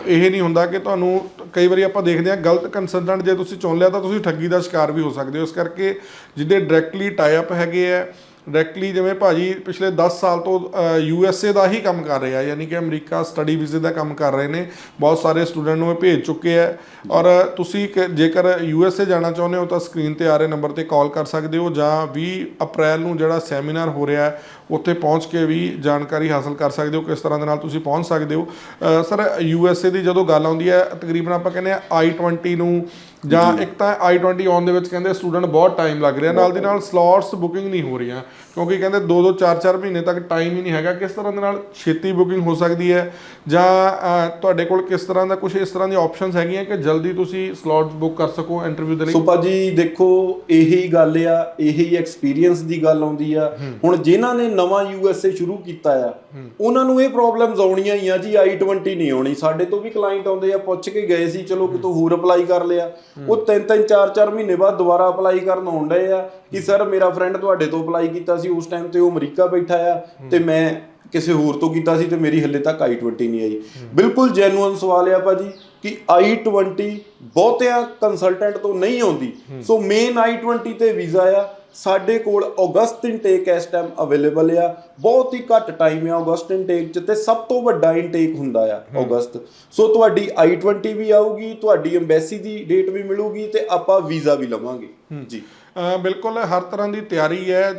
ਇਹ ਨਹੀਂ ਹੁੰਦਾ ਕਿ ਤੁਹਾਨੂੰ ਕਈ ਵਾਰੀ ਆਪਾਂ ਦੇਖਦੇ ਹਾਂ, ਗਲਤ ਕੰਸਲਟੈਂਟ ਜੇ ਤੁਸੀਂ ਚੁਣ ਲਿਆ ਤਾਂ ਤੁਸੀਂ ਠੱਗੀ ਦਾ ਸ਼ਿਕਾਰ ਵੀ ਹੋ ਸਕਦੇ ਹੋ। ਇਸ ਕਰਕੇ ਜਿਹਦੇ ਡਾਇਰੈਕਟਲੀ ਟਾਈ ਅਪ ਹੈਗੇ ਆ ਡਾਇਰੈਕਟਲੀ ਜਿਵੇਂ ਭਾਜੀ ਪਿਛਲੇ 10 ਸਾਲ ਤੋਂ ਯੂ ਐਸ ਏ ਦਾ ਹੀ ਕੰਮ ਕਰ ਰਿਹਾ, ਯਾਨੀ ਕਿ ਅਮਰੀਕਾ ਸਟੱਡੀ ਵੀਜ਼ੇ ਦਾ ਕੰਮ ਕਰ ਰਹੇ ਨੇ। ਬਹੁਤ ਸਾਰੇ ਸਟੂਡੈਂਟ ਨੂੰ ਇਹ ਭੇਜ ਚੁੱਕੇ ਆ। ਔਰ ਤੁਸੀਂ ਕ- ਜੇਕਰ ਯੂ ਐਸ ਏ ਜਾਣਾ ਚਾਹੁੰਦੇ ਹੋ ਤਾਂ ਸਕਰੀਨ ਤੇ ਆ ਰਹੇ ਨੰਬਰ ਤੇ ਕਾਲ ਕਰ ਸਕਦੇ ਹੋ, ਜਾਂ 20 ਅਪ੍ਰੈਲ ਨੂੰ ਜਿਹੜਾ ਸੈਮੀਨਾਰ ਹੋ ਰਿਹਾ ਹੈ, ਉੱਥੇ ਪਹੁੰਚ ਕੇ ਵੀ ਜਾਣਕਾਰੀ ਹਾਸਲ ਕਰ ਸਕਦੇ ਹੋ, ਕਿਸ ਤਰ੍ਹਾਂ ਦੇ ਨਾਲ ਤੁਸੀਂ ਪਹੁੰਚ ਸਕਦੇ ਹੋ। ਸਰ ਯੂ ਐਸ ਏ ਦੀ ਜਦੋਂ ਗੱਲ ਆਉਂਦੀ ਹੈ, ਤਕਰੀਬਨ ਆਪਾਂ ਕਹਿੰਦੇ ਆ i20 ਨੂੰ ਜਾਂ ਇੱਕ ਤਾਂ i20 ਆਉਣ ਦੇ ਵਿੱਚ ਕਹਿੰਦੇ ਸਟੂਡੈਂਟ ਬਹੁਤ ਟਾਈਮ ਲੱਗ ਰਿਹਾ ਨਾਲ ਦੀ ਨਾਲ ਸਲੋਟਸ ਬੁਕਿੰਗ ਨਹੀਂ ਹੋ ਰਹੀਆਂ ਕਿਉਂਕਿ ਕਹਿੰਦੇ 2-2 4-4 ਮਹੀਨੇ ਤੱਕ ਟਾਈਮ ਹੀ ਨਹੀਂ ਹੈਗਾ ਕਿਸ ਤਰ੍ਹਾਂ ਦੇ ਨਾਲ ਛੇਤੀ ਬੁਕਿੰਗ ਹੋ ਸਕਦੀ ਹੈ? ਜਾਂ ਤੁਹਾਡੇ ਕੋਲ ਕਿਸ ਤਰ੍ਹਾਂ ਦਾ ਕੁਝ ਇਸ ਤਰ੍ਹਾਂ ਦੀ ਆਪਸ਼ਨਸ ਹੈਗੀਆਂ ਕਿ ਜਲਦੀ ਤੁਸੀਂ ਸਲੋਟ ਬੁੱਕ ਕਰ ਸਕੋ ਇੰਟਰਵਿਊ ਦੇ ਲਈ? ਸੋ ਭਾਜੀ ਦੇਖੋ ਇਹੀ ਗੱਲ ਆ ਇਹੀ ਐਕਸਪੀਰੀਅੰਸ ਦੀ ਗੱਲ ਆਉਂਦੀ ਆ। ਹੁਣ ਜਿਨ੍ਹਾਂ ਨੇ ਨਵਾਂ ਯੂਐਸਏ ਸ਼ੁਰੂ ਕੀਤਾ ਆ ਉਹਨਾਂ ਨੂੰ ਇਹ ਪ੍ਰੋਬਲਮਸ ਆਉਣੀਆਂ ਹੀ ਆ ਜੀ i20 ਨਹੀਂ ਆਉਣੀ। ਸਾਡੇ ਤੋਂ ਵੀ ਕਲਾਇੰਟ ਆਉਂਦੇ ਆ ਪੁੱਛ ਕੇ ਗਏ ਸੀ ਚਲੋ ਕਿਤੋਂ ਹੋਰ ਅਪਲਾਈ ਕਰ ਲਿਆ। ਉਹ ਤਿੰਨ ਤਿੰਨ ਚਾਰ ਚਾਰ ਮਹੀਨੇ ਬਾਅਦ ਦੁਬਾਰਾ ਅਪਲਾਈ ਕਰਨ ਡਏ ਆ ਕਿ ਸਰ ਮੇਰਾ ਫਰੈਂਡ ਤੁਹਾਡੇ ਤੋਂ ਅਪਲਾਈ ਕੀਤਾ ਸੀ ਉਸ ਟਾਈਮ ਤੇ ਉਹ ਅਮਰੀਕਾ ਬੈਠਾ ਆ ਤੇ ਮੈਂ ਕਿਸੇ ਹੋਰ ਤੋਂ ਕੀਤਾ ਸੀ ਤੇ ਮੇਰੀ ਹੱਲੇ ਤੱਕ i20 ਨਹੀਂ ਆਈ। ਬਿਲਕੁਲ ਜੈਨੂਅਨ ਸਵਾਲ ਆ ਭਾਜੀ ਕਿ i20 ਬਹੁਤਿਆਂ ਕੰਸਲਟੈਂਟ ਤੋਂ ਨਹੀਂ ਆਉਂਦੀ। ਸੋ ਮੇਨ i20 ਤੇ ਵੀਜ਼ਾ ਆ। ਸਾਡੇ ਕੋਲ ਅਗਸਤ ਇਨਟੇਕ ਇਸ ਟਾਈਮ ਅਵੇਲੇਬਲ ਆ। ਬਹੁਤ ਹੀ ਘੱਟ ਟਾਈਮ ਆ ਅਗਸਤ ਇਨਟੇਕ ਚ ਤੇ ਸਭ ਤੋਂ ਵੱਡਾ ਇਨਟੇਕ ਹੁੰਦਾ ਆ ਅਗਸਤ ਸੋ ਤੁਹਾਡੀ i20 ਵੀ ਆਊਗੀ ਤੁਹਾਡੀ ਐਮਬੈਸੀ ਦੀ ਡੇਟ ਵੀ ਮਿਲੂਗੀ ਤੇ ਆਪਾਂ ਵੀਜ਼ਾ ਵੀ ਲਵਾਂਗੇ। ਜੀ। ਬਿਲਕੁਲ ਹਰ ਤਰ੍ਹਾਂ ਦੀ ਤਿਆਰੀ ਹੈ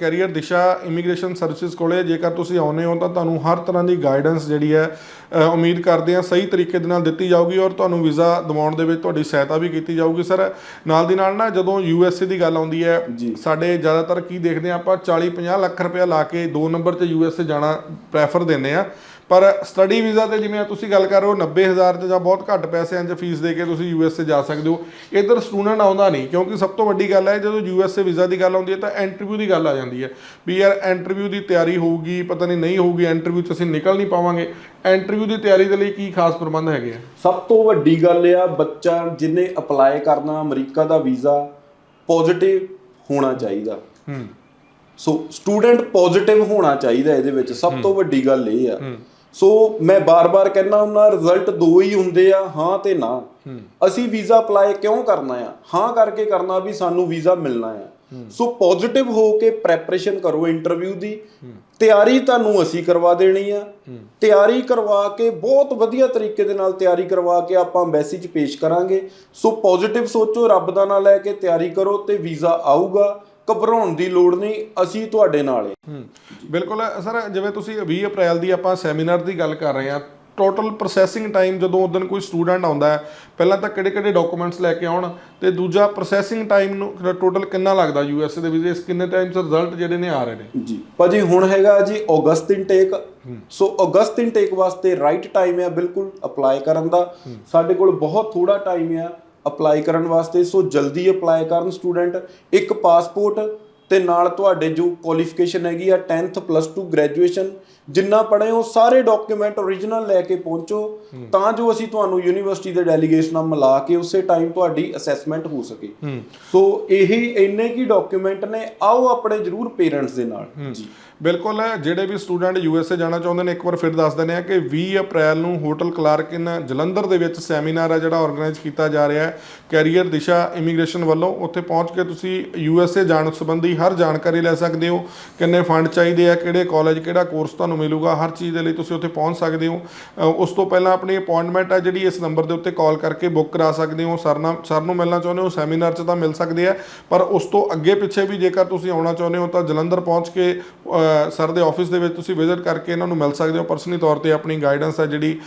ਕੈਰੀਅਰ ਦਿਸ਼ਾ ਇਮੀਗ੍ਰੇਸ਼ਨ ਸਰਵਿਸਿਜ਼ ਕੋਲੇ। ਜੇਕਰ ਤੁਸੀਂ ਆਉਨੇ ਹੋ ਤਾਂ ਤੁਹਾਨੂੰ ਹਰ ਤਰ੍ਹਾਂ ਦੀ ਗਾਈਡੈਂਸ ਜਿਹੜੀ ਹੈ ਉਮੀਦ ਕਰਦੇ ਹਾਂ ਸਹੀ ਤਰੀਕੇ ਦੇ ਨਾਲ ਦਿੱਤੀ ਜਾਊਗੀ ਔਰ ਤੁਹਾਨੂੰ ਵੀਜ਼ਾ ਦਿਵਾਉਣ ਦੇ ਵਿੱਚ ਤੁਹਾਡੀ ਸਹਾਇਤਾ ਵੀ ਕੀਤੀ ਜਾਊਗੀ ਸਰ। ਨਾਲ ਦੀ ਨਾਲ ਨਾ ਜਦੋਂ ਯੂ ਐਸ ਏ ਦੀ ਗੱਲ ਆਉਂਦੀ ਹੈ। ਸਾਡੇ ਜ਼ਿਆਦਾਤਰ ਕੀ ਦੇਖਦੇ ਹਾਂ ਆਪਾਂ 40 50 ਲੱਖ ਰੁਪਏ ਲਾ ਕੇ 2 ਨੰਬਰ ਤੇ ਯੂ ਐਸ ਏ ਜਾਣਾ ਪ੍ਰੈਫਰ ਦਿੰਦੇ ਆ ਪਰ ਸਟੱਡੀ ਵੀਜ਼ਾ ਤੇ ਜਿਵੇਂ ਤੁਸੀਂ ਗੱਲ ਕਰ ਰਹੇ ਹੋ 90000 ਤੇ ਜਾਂ ਬਹੁਤ ਘੱਟ ਪੈਸਿਆਂ 'ਚ ਫੀਸ ਦੇ ਕੇ ਤੁਸੀਂ ਯੂ ਐਸ ਏ ਜਾ ਸਕਦੇ ਹੋ। ਇੱਧਰ ਸਟੂਡੈਂਟ ਆਉਂਦਾ ਨਹੀਂ ਕਿਉਂਕਿ ਸਭ ਤੋਂ ਵੱਡੀ ਗੱਲ ਹੈ ਜਦੋਂ ਯੂ ਐਸ ਏ ਵੀਜ਼ਾ ਦੀ ਗੱਲ ਆਉਂਦੀ ਹੈ ਤਾਂ ਇੰਟਰਵਿਊ ਦੀ ਗੱਲ ਆ ਜਾਂਦੀ ਹੈ। ਵੀ ਯਾਰ ਇੰਟਰਵਿਊ ਦੀ ਤਿਆਰੀ ਹੋਊਗੀ ਪਤਾ ਨਹੀਂ ਨਹੀਂ ਹੋਊਗੀ ਇੰਟਰਵਿਊ 'ਚ ਅਸੀਂ ਨਿਕਲ ਨਹੀਂ ਪਾਵਾਂਗੇ। ਇੰਟਰਵਿਊ ਦੀ ਤਿਆਰੀ ਦੇ ਲਈ ਕੀ ਖਾਸ ਪ੍ਰਬੰਧ ਹੈਗੇ ਆ? ਸਭ ਤੋਂ ਵੱਡੀ ਗੱਲ ਆ ਬੱਚਾ ਜਿਹਨੇ ਅਪਲਾਈ ਕਰਨਾ ਅਮਰੀਕਾ ਦਾ ਵੀਜ਼ਾ ਪੋਜ਼ਿਟਿਵ ਹੋਣਾ ਚਾਹੀਦਾ। ਹੂੰ। ਸੋ ਸਟੂਡੈਂਟ ਪੋਜ਼ਿਟਿਵ ਹੋਣਾ ਚਾਹੀਦਾ ਇਹਦੇ ਵਿੱਚ। ਸਭ ਤੋਂ ਵੱਡੀ ਗੱਲ ਇਹ ਆ। ਸੋ ਮੈਂ ਬਾਰ-ਬਾਰ ਕਹਿੰਦਾ ਹੁੰਦਾ ਰਿਜ਼ਲਟ ਦੋ ਹੀ ਹੁੰਦੇ ਆ ਹਾਂ ਤੇ ਨਾ। ਅਸੀਂ ਵੀਜ਼ਾ ਅਪਲਾਈ ਕਿਉਂ ਕਰਨਾ ਆ? ਹਾਂ ਕਰਕੇ ਕਰਨਾ ਵੀ ਸਾਨੂੰ ਵੀਜ਼ਾ ਮਿਲਣਾ ਆ। ਸੋ ਪੋਜ਼ਿਟਿਵ ਹੋ ਕੇ ਪ੍ਰੈਪਰੇਸ਼ਨ ਕਰੋ ਇੰਟਰਵਿਊ ਦੀ। ਤਿਆਰੀ ਤੁਹਾਨੂੰ ਅਸੀਂ ਕਰਵਾ ਦੇਣੀ ਆ। ਤਿਆਰੀ ਕਰਵਾ ਕੇ ਬਹੁਤ ਵਧੀਆ ਤਰੀਕੇ ਦੇ ਨਾਲ ਤਿਆਰੀ ਕਰਵਾ ਕੇ ਆਪਾਂ ਐਮਬੈਸੀ 'ਚ ਪੇਸ਼ ਕਰਾਂਗੇ। ਸੋ ਪੋਜ਼ਿਟਿਵ ਸੋਚੋ ਰੱਬ ਦਾ ਨਾਂ ਲੈ ਕੇ ਤਿਆਰੀ ਕਰੋ ਤੇ ਵੀਜ਼ਾ ਆਊਗਾ। ਘਬਰਾਉਣ ਦੀ ਲੋੜ ਨਹੀਂ ਅਸੀਂ ਤੁਹਾਡੇ ਨਾਲ ਹਾਂ। ਹੂੰ ਬਿਲਕੁਲ ਸਰ ਜਿਵੇਂ ਤੁਸੀਂ 20 ਅਪ੍ਰੈਲ ਦੀ ਆਪਾਂ ਸੈਮੀਨਾਰ ਦੀ ਗੱਲ ਕਰ ਰਹੇ ਹਾਂ ਟੋਟਲ ਪ੍ਰੋਸੈਸਿੰਗ ਟਾਈਮ ਜਦੋਂ ਉਦੋਂ ਕੋਈ ਸਟੂਡੈਂਟ ਆਉਂਦਾ ਹੈ ਪਹਿਲਾਂ ਤਾਂ ਕਿਹੜੇ ਕਿਹੜੇ ਡਾਕੂਮੈਂਟਸ ਲੈ ਕੇ ਆਉਣ ਤੇ ਦੂਜਾ ਪ੍ਰੋਸੈਸਿੰਗ ਟਾਈਮ ਨੂੰ ਟੋਟਲ ਕਿੰਨਾ ਲੱਗਦਾ ਯੂ ਐਸ ਏ ਦੇ ਵੀਜ਼ੇ ਕਿੰਨੇ ਟਾਈਮ 'ਚ ਰਿਜ਼ਲਟ ਜਿਹੜੇ ਨੇ ਆ ਰਹੇ ਨੇ? ਜੀ ਭਾਜੀ ਹੁਣ ਹੈਗਾ ਜੀ August intake so August intake ਵਾਸਤੇ ਰਾਈਟ ਟਾਈਮ ਹੈ ਬਿਲਕੁਲ ਅਪਲਾਈ ਕਰਨ ਦਾ। ਸਾਡੇ ਕੋਲ ਬਹੁਤ ਥੋੜਾ ਟਾਈਮ ਹੈ ਅਪਲਾਈ ਕਰਨ ਵਾਸਤੇ, ਸੋ ਜਲਦੀ ਅਪਲਾਈ ਕਰਨ ਸਟੂਡੈਂਟ ਇੱਕ ਪਾਸਪੋਰਟ ਤੇ ਨਾਲ ਤੁਹਾਡੇ ਜੋ ਕੁਆਲੀਫਿਕੇਸ਼ਨ ਹੈਗੀ ਆ 10th ਪਲੱਸ 2 ਗ੍ਰੈਜੂਏਸ਼ਨ ਜਿੰਨਾ ਪੜ੍ਹੇ ਹੋ ਸਾਰੇ ਡਾਕੂਮੈਂਟ ਓਰੀਜਨਲ ਲੈ ਕੇ ਪਹੁੰਚੋ ਤਾਂ ਜੋ ਅਸੀਂ ਤੁਹਾਨੂੰ ਯੂਨੀਵਰਸਿਟੀ ਦੇ ਡੈਲੀਗੇਸ਼ਨ ਨਾਲ ਮਿਲਾ ਕੇ ਉਸੇ ਟਾਈਮ ਤੁਹਾਡੀ ਅਸੈਸਮੈਂਟ ਹੋ ਸਕੇ। ਸੋ ਇਹੀ ਇੰਨੇ ਕੀ ਡਾਕੂਮੈਂਟ ਨੇ ਆਓ ਆਪਣੇ ਜਰੂਰ ਪੇਰੈਂਟਸ ਦੇ ਨਾਲ। ਜੀ। ਬਿਲਕੁਲ ਜਿਹੜੇ ਵੀ ਸਟੂਡੈਂਟ ਯੂ ਐਸ ਏ ਜਾਣਾ ਚਾਹੁੰਦੇ ਨੇ ਇੱਕ ਵਾਰ ਫਿਰ ਦੱਸ ਦਿੰਦੇ ਆ ਕਿ 20 ਅਪ੍ਰੈਲ ਨੂੰ ਹੋਟਲ ਕਲਾਰਕ ਇਨ ਜਲੰਧਰ ਦੇ ਵਿੱਚ ਸੈਮੀਨਾਰ ਹੈ ਜਿਹੜਾ ਆਰਗੇਨਾਈਜ਼ ਕੀਤਾ ਜਾ ਰਿਹਾ ਹੈ ਕੈਰੀਅਰ ਦਿਸ਼ਾ ਇਮੀਗ੍ਰੇਸ਼ਨ ਵੱਲੋਂ। ਉੱਥੇ ਪਹੁੰਚ ਕੇ ਤੁਸੀਂ ਯੂ ਐਸ ਏ ਜਾਣ ਸੰਬੰਧੀ ਹਰ ਜਾਣਕਾਰੀ ਲੈ ਸਕਦੇ ਹੋ ਕਿੰਨੇ ਫੰਡ ਚਾਹੀਦੇ ਆ ਕਿਹੜੇ ਕਾਲਜ ਕਿਹੜਾ ਕੋਰਸ ਤੁਹਾਨੂੰ ਮਿਲੂਗਾ, ਹਰ ਚੀਜ਼ ਦੇ ਲਈ ਤੁਸੀਂ ਉੱਥੇ ਪਹੁੰਚ ਸਕਦੇ ਹੋ। ਉਸ ਤੋਂ ਪਹਿਲਾਂ ਆਪਣੀ ਅਪਾਇੰਟਮੈਂਟ ਹੈ ਜਿਹੜੀ ਇਸ ਨੰਬਰ ਦੇ ਉੱਤੇ ਕਾਲ ਕਰਕੇ ਬੁੱਕ ਕਰਾ ਸਕਦੇ ਹੋ। ਸਰ ਨਾਲ ਸਰ ਨੂੰ ਮਿਲਣਾ ਚਾਹੁੰਦੇ ਹੋ ਸੈਮੀਨਾਰ 'ਚ ਤਾਂ ਮਿਲ ਸਕਦੇ ਆ ਪਰ ਉਸ ਤੋਂ ਅੱਗੇ ਪਿੱਛੇ ਵੀ ਜੇਕਰ ਤੁਸੀਂ ਆਉਣਾ ਚਾਹੁੰਦੇ ਹੋ ਤਾਂ ਜਲੰਧਰ ਪਹੁੰਚ ਕੇ ਸਰ ਦੇ ਆਫਿਸ ਦੇ ਵਿੱਚ ਤੁਸੀਂ ਵਿਜ਼ਿਟ ਕਰਕੇ ਇਹਨਾਂ ਨੂੰ ਮਿਲ ਸਕਦੇ ਹੋ। ਪਰਸਨਲੀ ਤੌਰ ਤੇ ਆਪਣੀ ਗਾਈਡੈਂਸ ਹੈ ਜਿਹੜੀ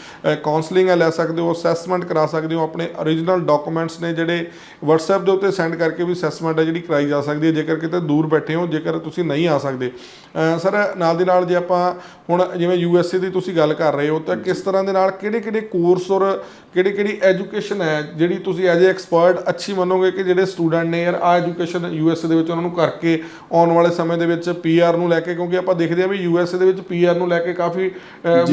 ਕਾਉਂਸਲਿੰਗ ਹੈ, ਲੈ ਸਕਦੇ ਹੋ ਅਸੈਸਮੈਂਟ ਕਰਾ ਸਕਦੇ ਹੋ। ਆਪਣੇ origignal ਡਾਕੂਮੈਂਟਸ ਨੇ ਜਿਹੜੇ WhatsApp ਦੇ ਉੱਤੇ ਸੈਂਡ ਕਰਕੇ ਵੀ ਅਸੈਸਮੈਂਟ ਹੈ ਜਿਹੜੀ ਕਰਾਈ ਜਾ ਸਕਦੀ ਹੈ। ਜੇਕਰ ਕਿਤੇ ਦੂਰ ਬੈਠੇ ਹੋ, ਜੇਕਰ ਤੁਸੀਂ ਨਹੀਂ ਆ ਸਕਦੇ। ਸਰ, ਨਾਲ ਦੀ ਨਾਲ ਜੇ ਆਪਾਂ ਹੁਣ ਜਿਵੇਂ ਯੂਐਸਏ ਦੀ ਤੁਸੀਂ ਗੱਲ ਕਰ ਰਹੇ ਹੋ ਤਾਂ ਕਿਸ ਤਰ੍ਹਾਂ ਦੇ ਨਾਲ ਕਿਹੜੇ ਕਿਹੜੇ ਕੋਰਸ ਔਰ ਕਿਹੜੀ ਕਿਹੜੀ ਐਜੂਕੇਸ਼ਨ ਹੈ ਜਿਹੜੀ ਤੁਸੀਂ ਐਜ਼ ਅ ਐਕਸਪਰਟ ਅੱਛੀ ਮੰਨੋਗੇ ਕਿ ਜਿਹੜੇ ਸਟੂਡੈਂਟ ਨੇ ਯਾਰ ਆ ਐਜੂਕੇਸ਼ਨ ਯੂਐਸਏ ਦੇ ਵਿੱਚ ਉਹਨਾਂ ਨੂੰ ਕਰਕੇ ਆਉਣ ਵਾਲੇ ਸਮੇਂ ਦੇ ਵਿੱਚ ਪੀਆਰ ਨੂੰ ਲੈ ਕੇ ਕਿਉਂਕਿ ਆਪਾਂ ਦੇਖਦੇ ਆ ਵੀ ਯੂਐਸਏ ਦੇ ਵਿੱਚ ਪੀਆਰ ਨੂੰ ਲੈ ਕੇ ਕਾਫੀ